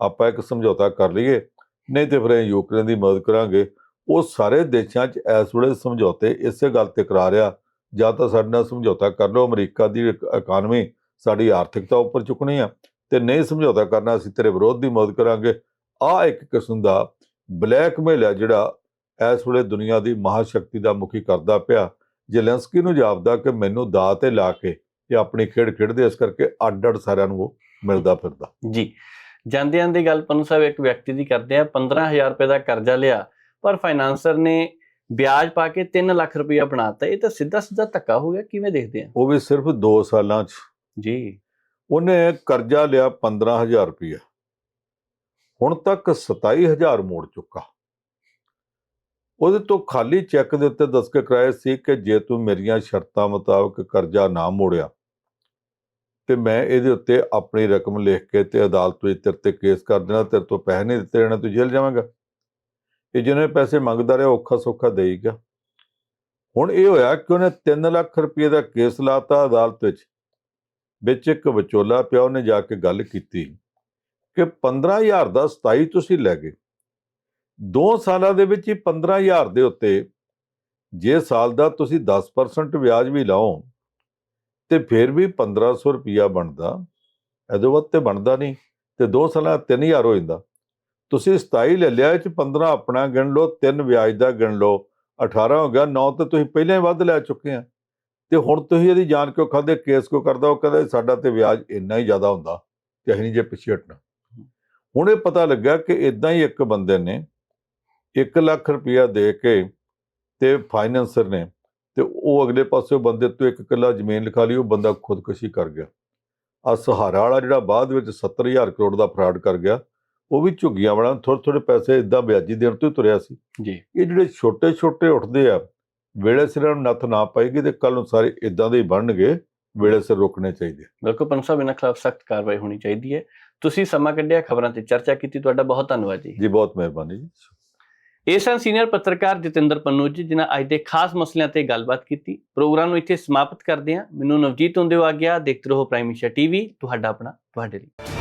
ਆਪਾਂ ਇੱਕ ਸਮਝੌਤਾ ਕਰ ਲਈਏ, ਨਹੀਂ ਤੇ ਫਿਰ ਯੂਕਰੇਨ ਦੀ ਮਦਦ ਕਰਾਂਗੇ। ਉਹ ਸਾਰੇ ਦੇਸ਼ਾਂ 'ਚ ਇਸ ਵੇਲੇ ਸਮਝੌਤੇ ਇਸੇ ਗੱਲ ਤੇ ਕਰਾ ਰਿਹਾ। ਜਾਂ ਤਾਂ ਸਾਡੇ ਨਾਲ ਸਮਝੌਤਾ ਕਰ ਲਓ, ਅਮਰੀਕਾ ਦੀ ਇਕਾਨਮੀ ਸਾਡੀ ਆਰਥਿਕਤਾ ਉੱਪਰ ਚੁੱਕਣੀ ਆ, ਤੇ ਨਹੀਂ ਸਮਝੌਤਾ ਕਰਨਾ ਅਸੀਂ ਤੇਰੇ ਵਿਰੋਧ ਦੀ ਮਦਦ ਕਰਾਂਗੇ। ਆ ਇੱਕ ਕਿਸਮ ਦਾ ਬਲੈਕਮੇਲ ਹੈ ਜਿਹੜਾ ਇਸ ਵੇਲੇ ਦੁਨੀਆ ਦੀ ਮਹਾਸ਼ਕਤੀ ਦਾ ਮੁਖੀ ਕਰਦਾ ਪਿਆ। ਜ਼ੈਲੈਂਸਕੀ ਨੂੰ ਜਾਪਦਾ ਕਿ ਮੈਨੂੰ ਦਾ ਤੇ ਲਾ ਕੇ ਇਹ ਆਪਣੀ ਖੇਡ ਖੇਡਦੇ ਇਸ ਕਰਕੇ ਅੱਡ ਅੱਡ ਸਾਰਿਆਂ ਨੂੰ ਉਹ ਮਿਲਦਾ ਫਿਰਦਾ। ਜੀ। ਜਾਂਦੇ ਜਾਂਦੇ ਗੱਲ ਪੰਨੂ ਸਾਹਿਬ ਇੱਕ ਵਿਅਕਤੀ ਦੀ ਕਰਦੇ ਆ 15000 ਰੁਪਏ ਦਾ ਕਰਜ਼ਾ ਲਿਆ ਪਰ ਫਾਈਨਾਂਸਰ ਨੇ ਵਿਆਜ ਪਾ ਕੇ 3 ਲੱਖ ਰੁਪਇਆ ਬਣਾਤਾ ਇਹ ਤਾਂ ਸਿੱਧਾ ਸਿੱਧਾ ਧੱਕਾ ਹੋ ਗਿਆ ਕਿਵੇਂ ਦੇਖਦੇ ਆ? ਉਹ ਵੀ ਸਿਰਫ 2 ਸਾਲਾਂ 'ਚ। ਜੀ। ਉਹਨੇ ਕਰਜ਼ਾ ਲਿਆ 15000 ਰੁਪਇਆ ਹੁਣ ਤੱਕ 27000 ਮੋੜ ਚੁੱਕਾ। ਉਹਦੇ ਤੋਂ ਖਾਲੀ ਚੈੱਕ ਦੇ ਉੱਤੇ ਦਸਤਖਤ ਕਰਾਏ ਸੀ ਕਿ ਜੇ ਤੂੰ ਮੇਰੀਆਂ ਸ਼ਰਤਾਂ ਮੁਤਾਬਕ ਕਰਜ਼ਾ ਨਾ ਮੋੜਿਆ, ਤੇ ਮੈਂ ਇਹਦੇ ਉੱਤੇ ਆਪਣੀ ਰਕਮ ਲਿਖ ਕੇ ਤੇ ਅਦਾਲਤ ਵਿੱਚ ਤੇਰੇ ਤੇ ਕੇਸ ਕਰ ਦੇਣਾ, ਤੇਰੇ ਤੋਂ ਪੈਸੇ ਨਹੀਂ ਦਿੱਤੇ ਜਾਣੇ, ਤੂੰ ਜੇਲ੍ਹ ਜਾਵੇਂਗਾ। ਇਹ ਜਿਹਨੇ ਪੈਸੇ ਮੰਗਦਾ ਰਿਹਾ, ਔਖਾ ਸੌਖਾ ਦੇਈਗਾ ਹੁਣ ਇਹ ਹੋਇਆ ਕਿ ਉਹਨੇ 3 ਲੱਖ ਰੁਪਏ ਦਾ ਕੇਸ ਲਾਤਾ ਅਦਾਲਤ ਵਿੱਚ ਵਿੱਚ ਇੱਕ ਵਿਚੋਲਾ ਪਿਆ, ਉਹਨੇ ਜਾ ਕੇ ਗੱਲ ਕੀਤੀ। ਕਿ 15000 ਦਾ 27 ਤੁਸੀਂ ਲੈ ਗਏ। 2 ਸਾਲਾਂ ਦੇ ਵਿੱਚ ਹੀ 15000 ਦੇ ਉੱਤੇ ਜੇ ਸਾਲ ਦਾ ਤੁਸੀਂ 10% ਵਿਆਜ ਵੀ ਲਾਓ, ਤੇ ਫਿਰ ਵੀ 1500 ਰੁਪਿਆ ਬਣਦਾ। ਇਹਦੇ ਵੱਧ ਤੇ ਬਣਦਾ ਨਹੀਂ, ਤੇ 2 ਸਾਲਾਂ ਦਾ 3000 ਹੋ ਜਾਂਦਾ। ਤੁਸੀਂ 27 ਲੈ ਲਿਆ, ਇਹ ਚ 15 ਆਪਣਾ ਗਿਣ ਲਓ 3 ਵਿਆਜ ਦਾ ਗਿਣ ਲਓ 18 ਹੋ ਗਿਆ 9 ਤੇ ਤੁਸੀਂ ਪਹਿਲਾਂ ਹੀ ਵੱਧ ਲੈ ਚੁੱਕੇ ਆ। ਤੇ ਹੁਣ ਤੁਸੀਂ ਇਹਦੀ ਜਾਣ ਕਿਉਂ ਖਾਦੇ ਕੇਸ ਕਿਉਂ ਕਰਦਾ, ਉਹ ਕਹਿੰਦਾ ਸਾਡਾ ਤੇ ਵਿਆਜ ਇੰਨਾ ਹੀ ਜ਼ਿਆਦਾ ਹੁੰਦਾ, ਤੇ ਅਸੀਂ ਨਹੀਂ ਜੇ ਪਿੱਛੇ ਹਟਣਾ। ਹੁਣ ਇਹ ਪਤਾ ਲੱਗਾ ਕਿ ਇਦਾਂ ਹੀ ਇੱਕ ਬੰਦੇ ਨੇ 1 ਲੱਖ ਰੁਪਇਆ ਦੇ ਕੇ ਤੇ ਫਾਈਨੈਂਸਰ ਨੇ ਤੇ ਉਹ ਅਗਲੇ ਪਾਸੇ ਬੰਦੇ ਤੋਂ ਇੱਕ ਕਿੱਲਾ ਜ਼ਮੀਨ ਲਿਖਾ ਲਈ ਉਹ ਬੰਦਾ ਖੁਦਕੁਸ਼ੀ ਕਰ ਗਿਆ। ਆ ਸਹਾਰਾ ਵਾਲਾ ਜਿਹੜਾ ਬਾਅਦ ਵਿੱਚ 70000 ਕਰੋੜ ਦਾ ਫਰਾਡ ਕਰ ਗਿਆ ਉਹ ਵੀ ਝੁੱਗੀਆਂ ਵਾਲਾ ਥੋੜੇ ਥੋੜੇ ਪੈਸੇ ਇਦਾਂ ਵਿਆਜੀ ਦੇਣ ਤੋਂ ਤੁਰਿਆ ਸੀ। ਜੀ। ਇਹ ਜਿਹੜੇ ਛੋਟੇ ਛੋਟੇ ਉੱਠਦੇ ਆ ਵੇਲੇ ਸਿਰ ਨੂੰ ਨੱਥ ਨਾ ਪਾਏਗੀ ਤੇ ਕੱਲ ਨੂੰ ਸਾਰੇ ਇਦਾਂ ਦੇ ਹੀ ਬਣਨਗੇ ਵੇਲੇ ਸਿਰ ਰੋਕਣੇ ਚਾਹੀਦੇ ਬਿਲਕੁਲ ਪੰਨੂ ਸਾਹਿਬ ਇਹਨਾਂ ਖਿਲਾਫ ਸਖਤ ਕਾਰਵਾਈ ਹੋਣੀ ਚਾਹੀਦੀ ਹੈ। ਤੁਸੀਂ ਸਮਾਂ ਕੱਢਿਆ ਖਬਰਾਂ ਤੇ ਚਰਚਾ ਕੀਤੀ ਤੁਹਾਡਾ ਬਹੁਤ ਧੰਨਵਾਦ ਜੀ। ਜੀ ਬਹੁਤ ਮਿਹਰਬਾਨੀ ਜੀ। ਇਹ ਸਨ ਸੀਨੀਅਰ ਪੱਤਰਕਾਰ ਜਤਿੰਦਰ ਪੰਨੂ ਜੀ ਜਿਨ੍ਹਾਂ ਅੱਜ ਦੇ ਖਾਸ ਮਸਲਿਆਂ ਤੇ ਗੱਲਬਾਤ ਕੀਤੀ। ਪ੍ਰੋਗਰਾਮ ਨੂੰ ਇੱਥੇ ਸਮਾਪਤ ਕਰਦੇ ਹਾਂ। ਮੈਨੂੰ ਨਵਜੀਤ ਹੁੰਦੇ ਹੋ ਆ ਗਿਆ ਦੇਖਦੇ ਰਹੋ ਪ੍ਰਾਈਮ ਏਸ਼ੀਆ ਟੀਵੀ। ਤੁਹਾਡਾ ਆਪਣਾ ਤੁਹਾਡੇ ਲਈ।